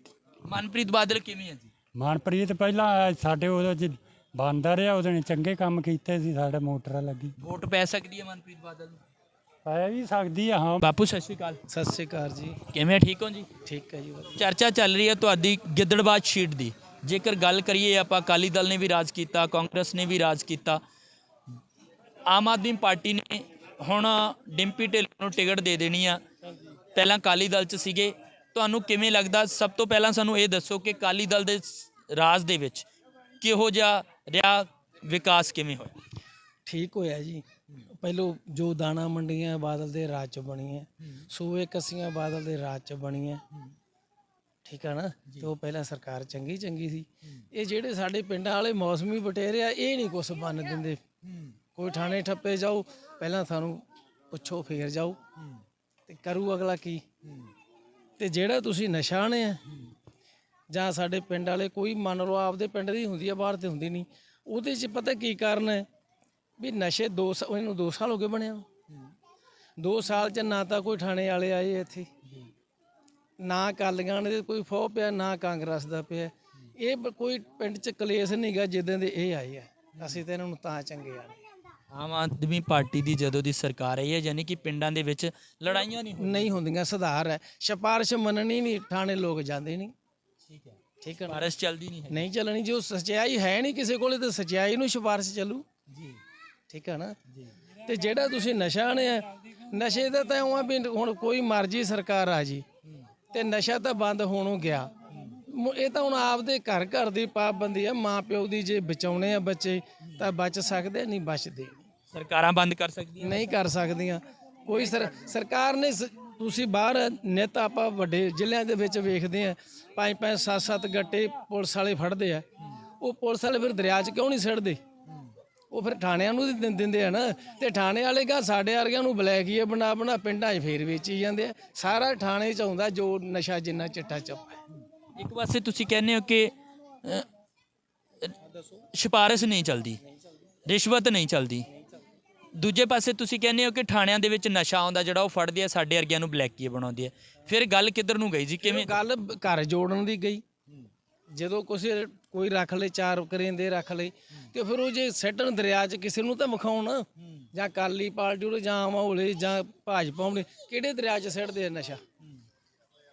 ਮਨਪ੍ਰੀਤ ਬਾਦਲ ਕਿਵੇਂ ਹੈ ਜੀ? ਮਨਪ੍ਰੀਤ ਪਹਿਲਾਂ ਸਾਡੇ ਉਹਦੇ ਚ ਬੰਦਾ ਰਿਹਾ ਉਹਦੇ ਨੇ ਚੰਗੇ ਕੰਮ ਕੀਤੇ ਸੀ ਸਾਡੇ ਮੋਟਰ ਲੱਗੀ। ਵੋਟ ਪੈ ਸਕਦੀ ਹੈ ਮਨਪ੍ਰੀਤ ਬਾਦਲ ਨੂੰ? ਪੈ ਵੀ ਸਕਦੀ ਆ ਹਾਂ। ਬਾਪੂ ਸਤਿ ਸ਼੍ਰੀ ਅਕਾਲ। ਸਤਿ ਸ਼੍ਰੀ ਅਕਾਲ ਜੀ। ਕਿਵੇਂ ਠੀਕ ਹੋ ਜੀ? ਠੀਕ ਹੈ ਜੀ ਵਧੀਆ। ਚਰਚਾ ਚੱਲ ਰਹੀ ਹੈ ਤੁਹਾਡੀ ਗਿੱਦੜਬਾਜ਼ ਸ਼ੀਟ ਦੀ। ਜੇਕਰ ਗੱਲ ਕਰੀਏ ਆਪਾਂ ਅਕਾਲੀ ਦਲ ਨੇ ਵੀ ਰਾਜ ਕੀਤਾ ਕਾਂਗਰਸ ਨੇ ਵੀ ਰਾਜ ਕੀਤਾ। ਆਮ ਆਦਮੀ ਪਾਰਟੀ ਨੇ ਹੁਣ ਡਿੰਪੀ ਢਿੱਲੋਂ ਨੂੰ ਟਿਕਟ ਦੇ ਦੇਣੀ ਆ। ਪਹਿਲਾਂ ਅਕਾਲੀ ਦਲ 'ਚ ਸੀਗੇ। ਤੁਹਾਨੂੰ ਕਿਵੇਂ ਲੱਗਦਾ? ਸਭ ਤੋਂ ਪਹਿਲਾਂ ਸਾਨੂੰ ਇਹ ਦੱਸੋ ਕਿ ਅਕਾਲੀ ਦਲ ਦੇ ਸ- ਰਾਜ ਦੇ ਵਿੱਚ ਕਿਹੋ ਜਿਹਾ ਰਿਹਾ ਵਿਕਾਸ ਕਿਵੇਂ ਹੋਇਆ? ਠੀਕ ਹੋਇਆ ਜੀ। ਪਹਿਲੋ ਜੋ ਦਾਣਾ ਮੰਡੀਆਂ ਬਾਦਲ ਦੇ ਰਾਜ ਚ ਬਣੀਆਂ, ਸੂਏ ਕਸੀਆਂ ਬਾਦਲ ਦੇ ਰਾਜ ਚ ਬਣੀਆਂ। ਠੀਕ ਆ ਨਾ? ਤੇ ਉਹ ਪਹਿਲਾਂ ਸਰਕਾਰ ਚੰਗੀ ਚੰਗੀ ਸੀ। ਇਹ ਜਿਹੜੇ ਸਾਡੇ ਪਿੰਡਾਂ ਵਾਲੇ ਮੌਸਮੀ ਬਟੇਰੇ ਆ, ਇਹ ਨਹੀਂ ਕੁਛ ਬੰਨ ਦਿੰਦੇ। ਕੋਈ ਥਾਣੇ ਠੱਪੇ ਜਾਓ, ਪਹਿਲਾਂ ਸਾਨੂੰ ਪੁੱਛੋ, ਫੇਰ ਜਾਓ। ਤੇ ਕਰੂ ਅਗਲਾ ਕੀ? ਤੇ ਜਿਹੜਾ ਤੁਸੀਂ ਨਸ਼ਾ ਨਿਸ਼ਾਨ ਆ, ਜਾਂ ਸਾਡੇ ਪਿੰਡ ਵਾਲੇ, ਕੋਈ ਮੰਨ ਲਓ ਆਪਦੇ ਪਿੰਡ ਦੀ ਹੁੰਦੀ ਆ, ਬਾਹਰ ਤੇ ਹੁੰਦੀ ਨਹੀਂ, ਉਹਦੇ 'ਚ ਪਤਾ ਕੀ ਕਾਰਨ ਹੈ? ਵੀ ਨਸ਼ੇ ਦੋ ਸ- ਇਹਨੂੰ 2 ਸਾਲ ਹੋ ਗਏ ਬਣਿਆ 2 ਸਾਲ 'ਚ ਨਾ ਤਾਂ ਕੋਈ ਥਾਣੇ ਵਾਲੇ ਆਏ ਇੱਥੇ। ਨਾ ਕਾਲੀਆਂ ਦੇ ਕੋਈ ਫੋਹ ਪਿਆ ਨਾ ਕਾਂਗਰਸ ਦਾ ਪਿਆ। ਇਹ ਕੋਈ ਪਿੰਡ 'ਚ ਕਲੇਸ਼ ਨਹੀਂਗਾ ਜਿੱਦਾਂ ਦੇ ਇਹ ਆਏ ਆ। ਅਸੀਂ ਤਾਂ ਇਹਨਾਂ ਨੂੰ ਤਾਂ ਚੰਗੇ ਆ। ਆਮ ਆਦਮੀ ਪਾਰਟੀ ਦੀ ਜਦੋਂ ਦੀ ਸਰਕਾਰ ਆਈ ਹੈ ਯਾਨੀ ਕਿ ਪਿੰਡਾਂ ਦੇ ਵਿੱਚ ਲੜਾਈਆਂ ਨਹੀਂ ਨਹੀਂ ਹੁੰਦੀਆਂ ਸੁਧਾਰ ਹੈ। ਸਿਫਾਰਿਸ਼ ਮੰਨਣੀ ਨਹੀਂ ਥਾਣੇ ਲੋਕ ਜਾਂਦੇ ਨਹੀਂ ਠੀਕ ਹੈ। ਠੀਕ ਹੈ? ਬਾਰਿਸ਼ ਚੱਲਦੀ ਨਹੀਂ ਹੈ ਨਹੀਂ ਚੱਲਣੀ ਜੋ ਸਚਾਈ ਹੈ ਨਹੀਂ ਕਿਸੇ ਕੋਲੇ ਤੇ ਸਚਾਈ ਨੂੰ ਸਿਫਾਰਿਸ਼ ਚੱਲੂ। ਜੀ। ਠੀਕ ਹੈ ਨਾ? ਤੇ ਜਿਹੜਾ ਤੁਸੀਂ ਨਸ਼ਾ ਨੇ ਨਸ਼ੇ ਦਾ ਤਾਂ ਉਹਾਂ ਵੀ ਹੁਣ ਕੋਈ ਮਰਜ਼ੀ ਸਰਕਾਰ ਆ ਜੀ। ਤੇ ਨਸ਼ਾ ਤਾਂ ਬੰਦ ਹੋਣੋਂ ਗਿਆ। ਇਹ ਤਾਂ ਹੁਣ ਆਪਦੇ ਘਰ ਘਰ ਦੀ ਪਾਬੰਦੀ ਆ ਮਾਂ ਪਿਓ ਦੀ ਜੇ ਬਚਾਉਣੇ ਆ ਬੱਚੇ ਤਾਂ ਬਚ ਸਕਦੇ ਨਹੀਂ ਬਚਦੇ। ਸਰਕਾਰਾਂ ਬੰਦ ਕਰ ਸਕਦੀਆਂ। ਨਹੀਂ ਕਰ ਸਕਦੀਆਂ। ਕੋਈ ਸਰ ਸਰਕਾਰ ਨੇ ਤੁਸੀਂ ਬਾਹਰ ਨਿਤ ਆਪਾਂ ਵੱਡੇ ਜ਼ਿਲ੍ਹਿਆਂ ਦੇ ਵਿੱਚ ਵੇਖਦੇ ਆ ਪੰਜ ਪੰਜ ਸੱਤ ਸੱਤ ਗੱਟੇ ਪੁਲਿਸ ਵਾਲੇ ਫੜਦੇ ਆ। ਉਹ ਪੁਲਿਸ ਵਾਲੇ ਫਿਰ ਦਰਿਆ 'ਚ ਕਿਉਂ ਨਹੀਂ ਸਿੱਟਦੇ ਉਹ ਫਿਰ ਥਾਣਿਆਂ ਨੂੰ ਦਿੰ- ਦਿੰਦੇ ਆ ਨਾ। ਤੇ ਥਾਣੇ ਵਾਲੇ ਕਾ ਸਾਡੇ ਵਰਗਿਆਂ ਨੂੰ ਬਲੈਕੀਏ ਬਣਾ ਬਣਾ ਪਿੰਡਾਂ 'ਚ ਫੇਰ ਵੇਚੀ ਜਾਂਦੇ ਆ। ਸਾਰਾ ਥਾਣੇ 'ਚ ਆਉਂਦਾ ਜੋ ਨਸ਼ਾ ਜਿੰਨਾ ਚਿੱਟਾ ਚੱਪਾ ਹੈ। ਇੱਕ ਪਾਸੇ ਤੁਸੀਂ ਕਹਿੰਦੇ ਹੋ ਕਿ ਅ, ਸਿਫਾਰਿਸ਼ ਨਹੀਂ ਚੱਲਦੀ ਰਿਸ਼ਵਤ ਨਹੀਂ ਚੱਲਦੀ। ਦੂਜੇ ਪਾਸੇ ਤੁਸੀਂ ਕਹਿੰਦੇ ਹੋ ਕਿ ਥਾਣਿਆਂ ਦੇ ਵਿੱਚ ਨਸ਼ਾ ਆਉਂਦਾ ਜਿਹੜਾ ਉਹ ਫੜਦੇ ਆ ਸਾਡੇ ਵਰਗਿਆਂ ਨੂੰ ਬਲੈਕੀਏ ਬਣਾਉਂਦੇ ਆ। ਫਿਰ ਗੱਲ ਕਿੱਧਰ ਨੂੰ ਗਈ ਜੀ? ਕਿਵੇਂ ਗੱਲ ਬ- ਘਰ ਜੋੜਨ ਦੀ ਗਈ। ਜਦੋਂ ਕਿਸੇ ਕੋਈ ਰੱਖ ਲੈ ਚਾਰ ਕਰੇਂਦੇ ਰੱਖ ਲੈ ਤੇ ਫਿਰ ਉਹ ਜੇ ਸੱਟਣ ਦਰਿਆ 'ਚ ਕਿਸੇ ਨੂੰ ਤਾਂ ਵਿਖਾਉਣ ਜਾਂ ਕਾਲੀ ਪਾਰਟੀ ਉਹ ਜਾਂ ਮਾਹੌਲੇ ਜਾਂ ਭਾਜਪਾ ਉਹਨੇ ਕਿਹੜੇ ਦਰਿਆ 'ਚ ਸਿੱਟਦੇ ਆ ਨਸ਼ਾ?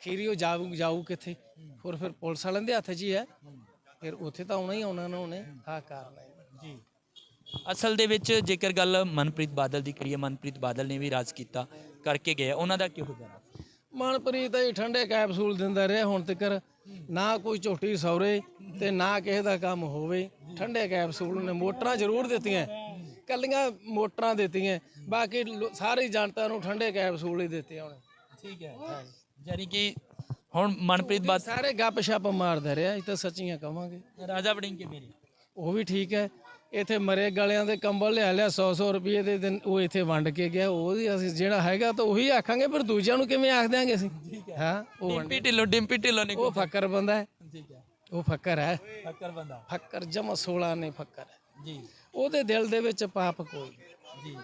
ਖੀਰੀ ਉਹ ਜਾਊ ਜਾਊ ਕਿੱਥੇ? ਫਿਰ ਫਿਰ ਪੁਲਿਸ ਵਾਲਿਆਂ ਦੇ ਹੱਥ 'ਚ ਹੀ ਹੈ। ਫਿਰ ਉੱਥੇ ਤਾਂ ਆਉਣਾ ਹੀ ਆਉਣਾ ਨਾ ਉਹਨੇ ਆਹ ਕਾਰਨ ਹੈ। ਜੀ। ਅਸਲ ਦੇ ਵਿੱਚ ਜੇਕਰ ਗੱਲ ਮਨਪ੍ਰੀਤ ਬਾਦਲ ਦੀ ਕਰੀਏ ਮਨਪ੍ਰੀਤ ਬਾਦਲ ਨੇ ਵੀ ਰਾਜ ਕੀਤਾ ਕਰਕੇ ਗਏ ਉਹਨਾਂ ਦਾ ਕਿਹੋ ਜਿਹਾ? ਮਨਪ੍ਰੀਤ ਇਹ ਠੰਡੇ ਕੈਪਸੂਲ ਦਿੰਦਾ ਰਿਹਾ ਹੁਣ ਤੱਕ ਨਾ ਕੋਈ ਝੋਟੀ ਸੌਰੇ ਤੇ ਨਾ ਕਿਸੇ ਦਾ ਕੰਮ ਹੋਵੇ। ਠੰਡੇ ਕੈਪਸੂਲ ਨੇ ਮੋਟਰਾਂ ਜ਼ਰੂਰ ਦਿੱਤੀਆਂ। ਕੱਲੀਆਂ ਮੋਟਰਾਂ ਦਿੱਤੀਆਂ। ਬਾਕੀ ਲੋ- ਸਾਰੀ ਜਨਤਾ ਨੂੰ ਠੰਡੇ ਕੈਪਸੂਲ ਹੀ ਦਿੱਤੇ ਉਹਨੇ ਠੀਕ ਹੈ। ਯਾਨੀ ਕਿ ਹੁਣ ਮਨਪ੍ਰੀਤ ਬਾਦਲ ਸਾਰੇ ਗੱਪ ਛੱਪ ਮਾਰਦਾ ਰਿਹਾ ਇਹ ਤਾਂ ਸੱਚੀਆਂ ਕਵਾਂਗੇ। ਰਾਜਾ ਵੜਿੰਗ ਕਿਵੇਂ ਨੇ ਉਹ ਵੀ ਠੀਕ ਹੈ। ਇੱਥੇ ਮਰੇ ਗਲਿਆਂ ਦੇ ਕੰਬਲ ਲਿਆ ਲਿਆ 100 100 ਰੁਪਏ ਦੇ ਦਿਨ ਉਹ ਇੱਥੇ ਵੰਡ ਕੇ ਗਿਆ। ਉਹਦੀ ਅਸੀਂ ਜਿਹੜਾ ਹੈਗਾ ਤਾਂ ਉਹੀ ਆਖਾਂਗੇ ਪਰ ਦੂਜਿਆਂ ਨੂੰ ਕਿਵੇਂ ਆਖ ਦਿਆਂਗੇ ਅਸੀਂ? ਹਾਂ। ਉਹ ਵੰਡ- ਡਿੰਪੀ ਢਿੱਲੋਂ ਡਿੰਪੀ ਢਿੱਲੋਂ ਨੇ ਉਹ ਫੱਕਰ ਬੰਦਾ ਹੈ। ਠੀਕ ਹੈ। ਉਹ ਫੱਕਰ ਹੈ। ਫੱਕਰ ਬੰਦਾ। ਫੱਕਰ ਜਮਾ 16 ਨੇ ਫੱਕਰ ਹੈ। ਜੀ। ਉਹਦੇ ਦਿਲ ਦੇ ਵਿੱਚ ਪਾਪ ਕੋਈ। ਜੀ।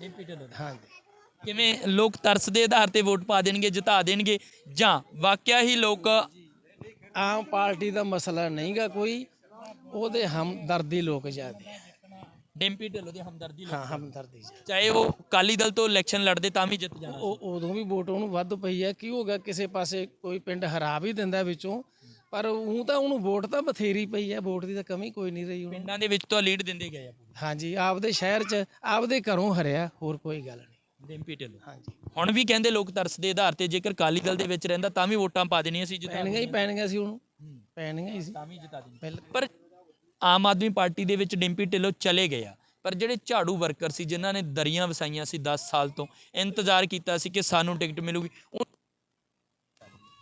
ਡਿੰਪੀ ਢਿੱਲੋਂ ਹਾਂਜੀ ਕਿਵੇਂ ਲੋਕ ਤਰਸ ਦੇ ਆਧਾਰ ਤੇ ਵੋਟ ਪਾ ਦੇਣਗੇ ਜਿਤਾ ਦੇਣਗੇ ਜਾਂ ਵਾਕਿਆ ਹੀ ਲੋਕ ਆਮ ਪਾਰਟੀ ਦਾ ਮਸਲਾ ਨਹੀਂਗਾ ਕੋਈ। ਉਹਦੇ ਹਮਦਰਦੀ ਲੋਕ ਜ਼ਿਆਦੇ ਆ। ਡੈਂਪੀ ਢਿੱਲੋਂ ਦੇ ਹਮਦਰਦੀ ਲੋਕ। ਹਾਂ ਹਮਦਰਦੀ ਜ਼ਿਆਦੇ। ਚਾਹੇ ਉਹ ਅਕਾਲੀ ਦਲ ਤੋਂ ਇਲੈਕਸ਼ਨ ਲੜਦੇ ਤਾਂ ਵੀ ਜਿੱਤ ਜਾਣਾ ਉਹ ਉਦੋਂ ਵੀ ਵੋਟ ਉਹਨੂੰ ਵੱਧ ਪਈ ਹੈ ਕੀ ਹੋ ਗਿਆ? ਕਿਸੇ ਪਾਸੇ ਕੋਈ ਪਿੰਡ ਹਰਾ ਵੀ ਦਿੰਦਾ ਵਿੱਚੋਂ ਪਰ ਉਹ ਤਾਂ ਉਹਨੂੰ ਵੋਟ ਤਾਂ ਬਥੇਰੀ ਪਈ ਹੈ ਵੋਟ ਦੀ ਤਾਂ ਕਮੀ ਕੋਈ ਨਹੀਂ ਰਹੀ ਉਹਨੂੰ। ਪਿੰਡਾਂ ਦੇ ਵਿੱਚ ਤਾਂ ਲੀਡ ਦਿੰਦੇ ਗਏ ਆ ਹਾਂਜੀ ਆਪਦੇ ਸ਼ਹਿਰ 'ਚ ਆਪਦੇ ਘਰੋਂ ਹਰਿਆ ਹੋਰ ਕੋਈ ਗੱਲ ਨਹੀਂ। ਡੈਂਪੀ ਢਿੱਲੋਂ। ਹਾਂਜੀ। ਹੁਣ ਵੀ ਕਹਿੰਦੇ ਲੋਕ ਤਰਸ ਦੇ ਆਧਾਰ ਤੇ ਜੇਕਰ ਅਕਾਲੀ ਦਲ ਦੇ ਵਿੱਚ ਰਹਿੰਦਾ ਤਾਂ ਵੀ ਵੋਟਾਂ ਪਾ ਦੇਣੀਆਂ ਸੀ ਜਿੱਤਾ ਪੈਣੀਆਂ ਹੀ ਪੈਣੀਆਂ ਸੀ ਉਹਨੂੰ। ਪੈਣੀਆਂ ਹੀ ਸੀ। ਤਾਂ ਵੀ ਜਿਤਾ ਦੇਣੀ ਪਰ ਆਮ ਆਦਮੀ ਪਾਰਟੀ ਦੇ ਵਿੱਚ ਡਿੰਪੀ ਢਿੱਲੋਂ ਚਲੇ ਗਏ ਆ। ਪਰ ਜਿਹੜੇ ਝਾੜੂ ਵਰਕਰ ਸੀ ਜਿਨ੍ਹਾਂ ਨੇ ਦਰੀਆਂ ਵਸਾਈਆਂ ਸੀ 10 ਸਾਲ ਤੋਂ ਇੰਤਜ਼ਾਰ ਕੀਤਾ ਸੀ ਕਿ ਸਾਨੂੰ ਟਿਕਟ ਮਿਲੂਗੀ।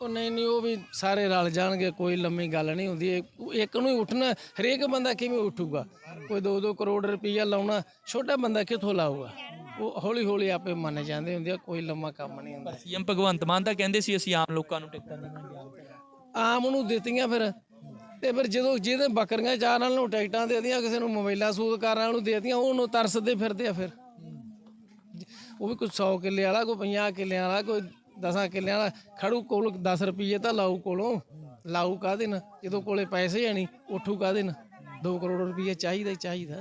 ਉਹ ਨਹੀਂ ਨਹੀਂ ਉਹ ਵੀ ਸਾਰੇ ਰਲ ਜਾਣਗੇ ਕੋਈ ਲੰਮੀ ਗੱਲ ਨਹੀਂ ਹੁੰਦੀ। ਇੱਕ ਨੂੰ ਹੀ ਉੱਠਣਾ ਹਰੇਕ ਬੰਦਾ ਕਿਵੇਂ ਉੱਠੂਗਾ? ਕੋਈ 2-2 ਕਰੋੜ ਰੁਪਈਆ ਲਾਉਣਾ ਛੋਟਾ ਬੰਦਾ ਕਿੱਥੋਂ ਲਾਊਗਾ? ਉਹ ਹੌਲੀ ਹੌਲੀ ਆਪੇ ਮੰਨ ਜਾਂਦੇ ਹੁੰਦੇ ਆ ਕੋਈ ਲੰਮਾ ਕੰਮ ਨਹੀਂ ਹੁੰਦਾ। ਸੀਐਮ ਭਗਵੰਤ ਮਾਨ ਤਾਂ ਕਹਿੰਦੇ ਸੀ ਅਸੀਂ ਆਮ ਲੋਕਾਂ ਨੂੰ ਟਿਕਟਾਂ ਦੇਵਾਂਗੇ। ਆਮ ਨੂੰ ਦਿੱਤੀਆਂ ਫਿਰ। ਤੇ ਫਿਰ ਜਦੋਂ ਜਿਹਦੇ ਬੱਕਰੀਆਂ ਚਾਰ ਨਾਲ ਨੂੰ ਟਿਕਟਾਂ ਦੇ ਦਿੱਤੀਆਂ ਕਿਸੇ ਨੂੰ ਮੋਬਾਈਲਾਂ ਸੂਦ ਵਾਲ ਨੂੰ ਦੇ ਦਿੱਤੀਆਂ ਉਹਨੂੰ ਤਰਸਦੇ ਫਿਰਦੇ ਆ ਫਿਰ। ਉਹ ਵੀ ਕੋਈ 100 ਕਿੱਲੇ ਵਾਲਾ ਕੋਈ 50 ਕਿੱਲੇ ਵਾਲਾ ਕੋਈ 10 ਕਿੱਲੇ ਵਾਲਾ ਖੜੂ ਕੋਲ 10 ਰੁਪਏ ਤਾਂ ਲਾਊ ਕੋਲੋਂ। ਲਾਊ ਕਾਹਦੇ ਨਾਲ? ਜਦੋਂ ਕੋਲੇ ਪੈਸੇ ਹੈ ਨਹੀਂ ਉੱਠੂ ਕਾਹਦੇ ਨਾਲ? 2 ਕਰੋੜ ਰੁਪਏ ਚਾਹੀਦਾ ਹੀ ਚਾਹੀਦਾ।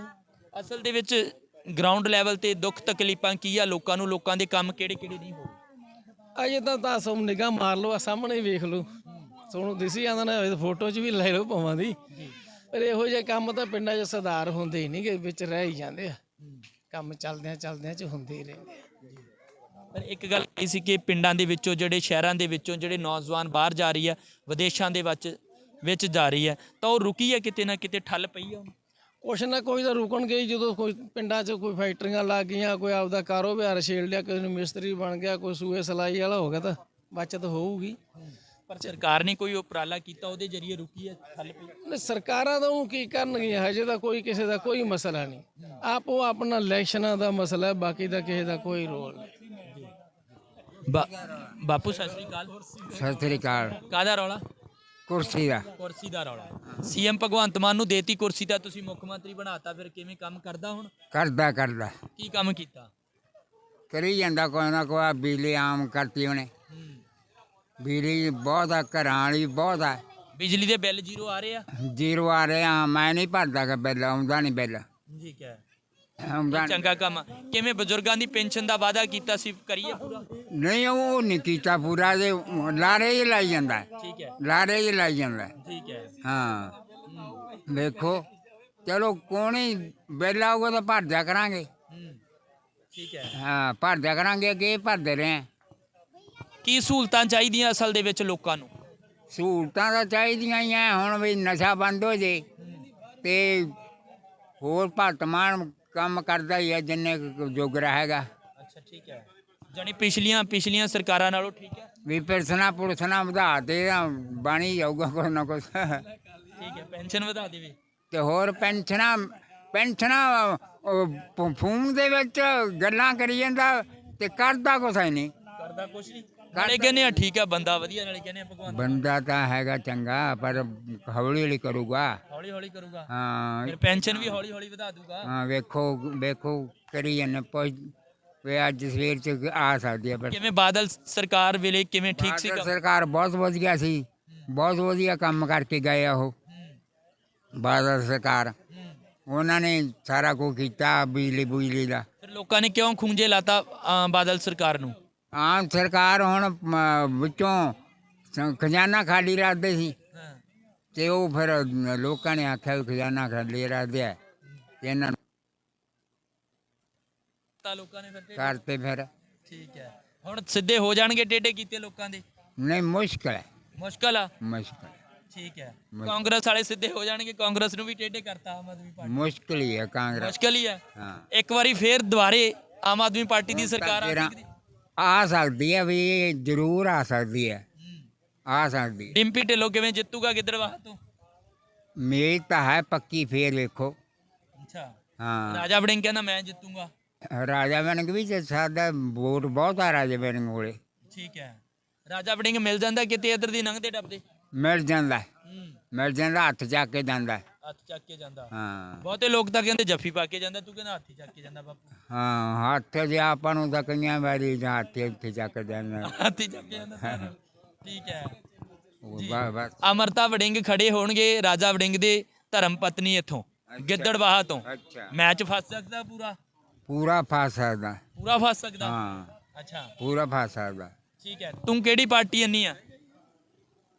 ਅਸਲ ਦੇ ਵਿੱਚ ਗਰਾਊਂਡ ਲੈਵਲ ਤੇ ਦੁੱਖ ਤਕਲੀਫਾਂ ਕੀ ਆ ਲੋਕਾਂ ਨੂੰ? ਲੋਕਾਂ ਦੇ ਕੰਮ ਕਿਹੜੇ ਕਿਹੜੇ ਨਹੀਂ ਹੋ ਅਜੇ ਤਾਂ ਤਾਂ ਸਭ ਨਿਗਾਹ ਮਾਰ ਲਓ ਆ ਸਾਹਮਣੇ ਵੇਖ ਲਓ। ਤੁਹਾਨੂੰ ਦਿਸੀ ਜਾਂਦਾ ਨਾ ਹੋਵੇ ਤਾਂ ਫੋਟੋ 'ਚ ਵੀ ਲੈ ਲਓ ਭਾਵਾਂ ਦੀ। ਪਰ ਇਹੋ ਜਿਹੇ ਕੰਮ ਤਾਂ ਪਿੰਡਾਂ 'ਚ ਸੁਧਾਰ ਹੁੰਦੇ ਹੀ ਨਹੀਂਗੇ ਵਿੱਚ ਰਹਿ ਹੀ ਜਾਂਦੇ ਆ। ਕੰਮ ਚੱਲਦਿਆਂ ਚੱਲਦਿਆਂ 'ਚ ਹੁੰਦੇ ਹੀ ਰਹਿੰਦੇ ਆ। ਪਰ ਇੱਕ ਗੱਲ ਇਹ ਸੀ ਕਿ ਪਿੰਡਾਂ ਦੇ ਵਿੱਚੋਂ ਜਿਹੜੇ ਸ਼ਹਿਰਾਂ ਦੇ ਵਿੱਚੋਂ ਜਿਹੜੇ ਨੌਜਵਾਨ ਬਾਹਰ ਜਾ ਰਹੀ ਆ ਵਿਦੇਸ਼ਾਂ ਦੇ ਵਿੱਚ ਵਿੱਚ ਜਾ ਰਹੀ ਹੈ ਤਾਂ ਉਹ ਰੁਕੀ ਹੈ ਕਿਤੇ ਨਾ ਕਿਤੇ ਠੱਲ ਪਈ ਆ ਕੁਛ ਨਾ ਕੋਈ ਤਾਂ ਰੁਕਣਗੇ ਹੀ ਜਦੋਂ ਕੋਈ ਪਿੰਡਾਂ 'ਚ ਕੋਈ ਫੈਕਟਰੀਆਂ ਲੱਗ ਗਈਆਂ ਕੋਈ ਆਪਦਾ ਕਾਰੋਬਾਰ ਛੇੜ ਲਿਆ ਕਿਸੇ ਨੂੰ ਮਿਸਤਰੀ ਬਣ ਗਿਆ ਕੋਈ ਸੂਏ ਸਲਾਈ ਵਾਲਾ ਹੋ ਗਿਆ ਤਾਂ ਬਚਤ ਹੋਊਗੀ। ਪਰ ਸਰਕਾਰ ਨੇ ਕੋਈ ਉਪਰਾਲਾ ਕੀਤਾ ਉਹਦੇ ਜ਼ਰੀਏ ਰੁਕੀ ਹੈ ਠੱਲ ਪਈ? ਨਹੀਂ, ਸਰਕਾਰਾਂ ਤਾਂ ਉਹ ਕੀ ਕਰਨਗੀਆਂ ਹਜੇ ਤਾਂ ਕੋਈ ਕਿਸੇ ਦਾ ਕੋਈ ਮਸਲਾ ਨਹੀਂ। ਆਪੋ ਆਪਣਾ ਇਲੈਕਸ਼ਨਾਂ ਦਾ ਮਸਲਾ ਹੈ ਬਾਕੀ ਦਾ ਕਿਸੇ ਦਾ ਕੋਈ ਰੋਲ ਨਹੀਂ। ਬਾ- ਬਾਪੂ ਸਤਿ ਸ੍ਰੀ ਅਕਾਲ। ਸਤਿ ਸ੍ਰੀ ਅਕਾਲ। ਕਾਹਦਾ ਰੌਲਾ? ਕੁਰਸੀ ਦਾ। ਕੁਰਸੀ ਦਾ ਰੌਲਾ। ਸੀਐਮ ਭਗਵੰਤ ਮਾਨ ਨੂੰ ਦੇਤੀ ਕੁਰਸੀ ਤਾਂ ਤੁਸੀਂ ਮੁੱਖ ਮੰਤਰੀ ਬਣਾਤਾ ਫਿਰ ਕਿਵੇਂ ਕੰਮ ਕਰਦਾ ਹੁਣ? ਕਰਦਾ ਕਰਦਾ। ਕੀ ਕੰਮ ਕੀਤਾ? ਕਰੀ ਜਾਂਦਾ ਕੋਈ ਨਾ ਕੋਈ ਆਹ ਬਿਜਲੀ ਆਮ ਕਰਤੀ ਉਹਨੇ। ਬਿਜਲੀ ਬਹੁਤ ਆ ਘਰਾਂ ਵਾਲੀ ਬਹੁਤ ਆ। ਬਿਜਲੀ ਦੇ ਬਿੱਲ ਜ਼ੀਰੋ ਆ ਰਹੇ ਆ? ਜ਼ੀਰੋ ਆ ਰਿਹਾ ਮੈਂ ਨਹੀਂ ਭਰਦਾ ਕਿ ਬਿੱਲ ਆਉਂਦਾ ਨਹੀਂ ਬਿੱਲ। ਠੀਕ ਹੈ। ਆਉਂਦਾ। ਚੰਗਾ ਕੰਮ ਆ। ਕਿਵੇਂ ਬਜ਼ੁਰਗਾਂ ਦੀ ਪੈਨਸ਼ਨ ਦਾ ਵਾਅਦਾ ਕੀਤਾ ਸੀ ਕਰੀਏ ਪੂਰਾ? ਨਹੀਂ ਉਹ ਨਹੀਂ ਕੀਤਾ ਪੂਰਾ ਦੇ ਲਾਰੇ ਹੀ ਲਾਈ ਜਾਂਦਾ। ਠੀਕ ਹੈ। ਲਾਰੇ ਹੀ ਲਾਈ ਜਾਂਦਾ। ਠੀਕ ਹੈ। ਹਾਂ। ਦੇਖੋ ਚਲੋ ਕੋਣੀ ਬਿੱਲ ਆਊਗਾ ਤਾਂ ਭਰ ਦਿਆ ਕਰਾਂਗੇ। ਹੂੰ। ਠੀਕ ਹੈ। ਹਾਂ ਭਰ ਦਿਆ ਕਰਾਂਗੇ ਅੱਗੇ ਭਰਦੇ ਰਹੇ ਹਾਂ। ਕੀ ਸਹੂਲਤਾਂ ਚਾਹੀਦੀਆਂ ਅਸਲ ਦੇ ਵਿੱਚ ਲੋਕਾਂ ਨੂੰ? ਸਹੂਲਤਾਂ ਤਾਂ ਚਾਹੀਦੀਆਂ ਹੀ ਆ ਹੁਣ ਵੀ ਨਸ਼ਾ ਬੰਦ ਹੋ ਜੇ ਤੇ ਹੋਰ ਭਗਤਮਾਨ ਕੰਮ ਕਰਦਾ ਹੀ ਆ ਜਿੰਨੇ ਕੁ ਜੋਗ ਰਹੇਗਾ ਅੱਛਾ ਠੀਕ ਹੈ। ਜਾਨੀ ਪਿਛਲੀਆਂ ਪਿਛਲੀਆਂ ਸਰਕਾਰਾਂ ਨਾਲੋਂ ਠੀਕ ਹੈ? ਵੀ ਪਿਰਸਨਾ ਪੁਰਸਨਾ ਵਧਾ ਦੇ ਤਾਂ ਬਣੀ ਜਾਊਗਾ ਕੁਛ ਨਾ ਕੁਛ। ਠੀਕ ਹੈ ਪੈਨਸ਼ਨ ਵਧਾ ਦੇਵੇ। ਤੇ ਹੋਰ ਪੈਨਸ਼ਨਾਂ ਪੈਨਸ਼ਨਾਂ ਫੋਨ ਦੇ ਵਿੱਚ ਗੱਲਾਂ ਕਰੀ ਜਾਂਦਾ ਤੇ ਕਰਦਾ ਕੁਛ ਹੈ ਨਹੀਂ। ਕਰਦਾ ਕੁਛ ਨਹੀਂ। ਨਾਲੇ ਕਹਿੰਦੇ ਆ ਠੀਕ ਹੈ ਬੰਦਾ ਵਧੀਆ ਨਾਲੇ ਕਹਿੰਦੇ ਆ ਭਗਵਾਨ ਬੰਦਾ ਤਾਂ ਹੈਗਾ ਚੰਗਾ ਪਰ ਹੌਲੀ ਹੌਲੀ ਕਰੂਗਾ। ਹੌਲੀ ਹੌਲੀ ਕਰੂਗਾ। ਹਾਂ। ਫਿਰ ਪੈਨਸ਼ਨ ਵੀ ਹੌਲੀ ਹੌਲੀ ਵਧਾ ਦੂਗਾ। ਹਾਂ ਵੇਖੋ ਵੇਖੋ ਕਰੀ ਜਾਂਦੇ ਪੁੱਛ ਵੀ ਅੱਜ ਸਵੇਰ ਚ ਆ ਸਕਦੀ ਹੈ ਪਰ ਕਿਵੇਂ ਬਾਦਲ ਸਰਕਾਰ ਵੇਲੇ ਕਿਵੇਂ ਠੀਕ ਸੀ? ਸਰਕਾਰ ਬਹੁਤ ਵਧੀਆ ਸੀ। ਬਹੁਤ ਵਧੀਆ ਕੰਮ ਕਰਕੇ ਗਏ ਆ ਉਹ। ਬਾਦਲ ਸਰਕਾਰ। ਉਹਨਾਂ ਨੇ ਸਾਰਾ ਕੁਝ ਕੀਤਾ ਬਿਜਲੀ ਬੁਜਲੀ ਦਾ। ਫਿਰ ਲੋਕਾਂ ਨੇ ਕਿਉਂ ਖੁੰਝੇ ਲਾਤਾ ਬਾਦਲ ਸਰਕਾਰ ਨੂੰ? ਆਮ ਸਰਕਾਰ ਹੁਣ ਮ, ਵਿੱਚੋਂ ਸ- ਖਜ਼ਾਨਾ ਖਾਲੀ ਰੱਖਦੇ ਸੀ। ਹਾਂ। ਤੇ ਉਹ ਫਿਰ ਲੋਕਾਂ ਨੇ ਆਖਿਆ ਵੀ ਖਜ਼ਾਨਾ ਖਾਲੀ ਰੱਖਦੇ ਆ। ਤੇ ਇਹਨਾਂ ਨੂੰ ਤਾਂ ਲੋਕਾਂ ਨੇ ਫਿਰ ਟੇਢੇ- ਕਰਤੇ ਫਿਰ। ਠੀਕ ਹੈ। ਹੁਣ ਸਿੱਧੇ ਹੋ ਜਾਣਗੇ ਟੇਢੇ ਕੀਤੇ ਲੋਕਾਂ ਦੇ? ਨਹੀਂ ਮੁਸ਼ਕਲ ਹੈ। ਮੁਸ਼ਕਲ ਆ? ਮੁਸ਼ਕਲ। ਠੀਕ ਹੈ। ਮੁਸ਼ਕਲ। ਕਾਂਗਰਸ ਵਾਲੇ ਸਿੱਧੇ ਹੋ ਜਾਣਗੇ ਕਾਂਗਰਸ ਨੂੰ ਵੀ ਟੇਢੇ ਕਰਤਾ ਆਮ ਆਦਮੀ ਪਾਰਟੀ। ਮੁਸ਼ਕਲ ਹੀ ਹੈ ਕਾਂਗਰਸ। ਮੁਸ਼ਕਲ ਹੀ ਹੈ। ਹਾਂ। ਇੱਕ ਵਾਰੀ ਫੇਰ ਦੁਬਾਰੇ ਆਮ ਆਦਮੀ ਪਾਰਟੀ ਦੀ ਸਰਕਾਰ ਆ ਤੇਰਾਂ- ਸਕਦੀ। ਆ ਸਕਦੀ ਹੈ ਵੀ ਜ਼ਰੂਰ ਆ ਸਕਦੀ ਹੈ ਆ ਸਕਦੀ ਹੈ ਡਿੰਪੀ ਢਿੱਲੋਂ ਕਿਵੇਂ ਜਿੱਤੂਗਾ ਗਿੱਦੜਵਾਹ ਤੋਂ? ਮੇਰੀ ਤਾਂ ਹੈ ਪੱਕੀ ਫੇਰ ਵੇਖੋ। ਅੱਛਾ। ਹਾਂ। ਰਾਜਾ ਵੜਿੰਗ ਕਹਿੰਦਾ ਮੈਂ ਜਿੱਤੂਗਾ। ਰਾਜਾ ਵਣਗ ਵੀ ਤੇ ਸਾਡਾ ਵੋਟ ਬਹੁਤ ਆ ਰਾਜਾ ਵਣਗ ਕੋਲੇ। ਠੀਕ ਹੈ। ਰਾਜਾ ਵੜਿੰਗ ਮਿਲ ਜਾਂਦਾ ਕਿਤੇ ਇਧਰ ਦੀ ਲੰਘਦੇ ਡੱਬਦੇ? ਮਿਲ ਜਾਂਦਾ। ਹੂੰ। ਮਿਲ ਜਾਂਦਾ ਹੱਥ ਚੱਕ ਕੇ ਜਾਂਦਾ। ਹੱਥ ਚੱਕ ਕੇ ਜਾਂਦਾ। ਹਾਂ। ਬਹੁਤੇ ਲੋਕ ਤਾਂ ਕਹਿੰਦੇ ਜੱਫੀ ਪਾ ਕੇ ਜਾਂਦਾ ਤੂੰ ਕਹਿੰਦਾ ਹੱਥ ਹੀ ਚੱਕ ਕੇ ਜਾਂਦਾ ਬਾਪੂ। ਹਾਂ ਹੱਥ ਜੇ ਆਪਾਂ ਨੂੰ ਤਾਂ ਕਈਆਂ ਵਾਰੀ ਜਾਂ ਹੱਥ ਇੱਥੇ ਚੱਕ ਦੇਣਾ ਹੱਥ ਹੀ ਚੱਕ ਕੇ ਜਾਂਦਾ। ਠੀਕ ਹੈ। ਜੀ। ਬਸ ਬਸ। ਅਮਰਤਾ ਵੜਿੰਗ ਖੜੇ ਹੋਣਗੇ ਰਾਜਾ ਵੜਿੰਗ ਦੇ ਧਰਮ ਪਤਨੀ ਇੱਥੋਂ ਗਿੱਦੜਵਾਹਾ ਤੋਂ। ਅੱਛਾ। ਮੈਚ ਫਸ ਸਕਦਾ ਪੂਰਾ? ਪੂਰਾ ਫਸ ਸਕਦਾ। ਪੂਰਾ ਫਸ ਸਕਦਾ? ਹਾਂ। ਅੱਛਾ। ਪੂਰਾ ਫਸ ਸਕਦਾ। ਠੀਕ ਹੈ। ਤੂੰ ਕਿਹੜੀ ਪਾਰਟੀ ਅੰਨੀ ਆ?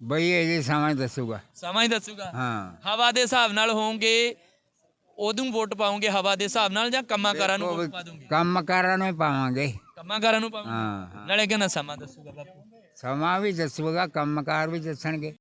ਬਈ ਇਹ ਜੀ ਸਮਾਂ ਦੱਸੂਗਾ। ਸਮਾਂ ਹੀ ਦੱਸੂਗਾ। ਹਾਂ। ਹਵਾ ਦੇ ਹਿਸਾਬ ਨਾਲ ਹੋਵੋਗੇ ਉਦੋਂ ਵੋਟ ਪਾਉਂਗੇ ਹਵਾ ਦੇ ਹਿਸਾਬ ਨਾਲ ਜਾਂ ਕੰਮਾਂ ਕਾਰਾਂ ਨੂੰ ਵੋਟ ਪਾ ਦੋਗੇ? ਕੰਮ ਕਾਰਾਂ ਨੂੰ ਹੀ ਪਾਵਾਂਗੇ। ਕੰਮਾਂ ਕਾਰਾਂ ਨੂੰ ਪਾਉਂਗੇ ਹਾਂ ਹਾਂ। ਨਾਲੇ ਕਹਿੰਦਾ ਸਮਾਂ ਦੱਸੂਗਾ ਬਾਪੂ। ਸਮਾਂ ਵੀ ਦੱਸੂਗਾ ਕੰਮਕਾਰ ਵੀ ਦੱਸਣਗੇ।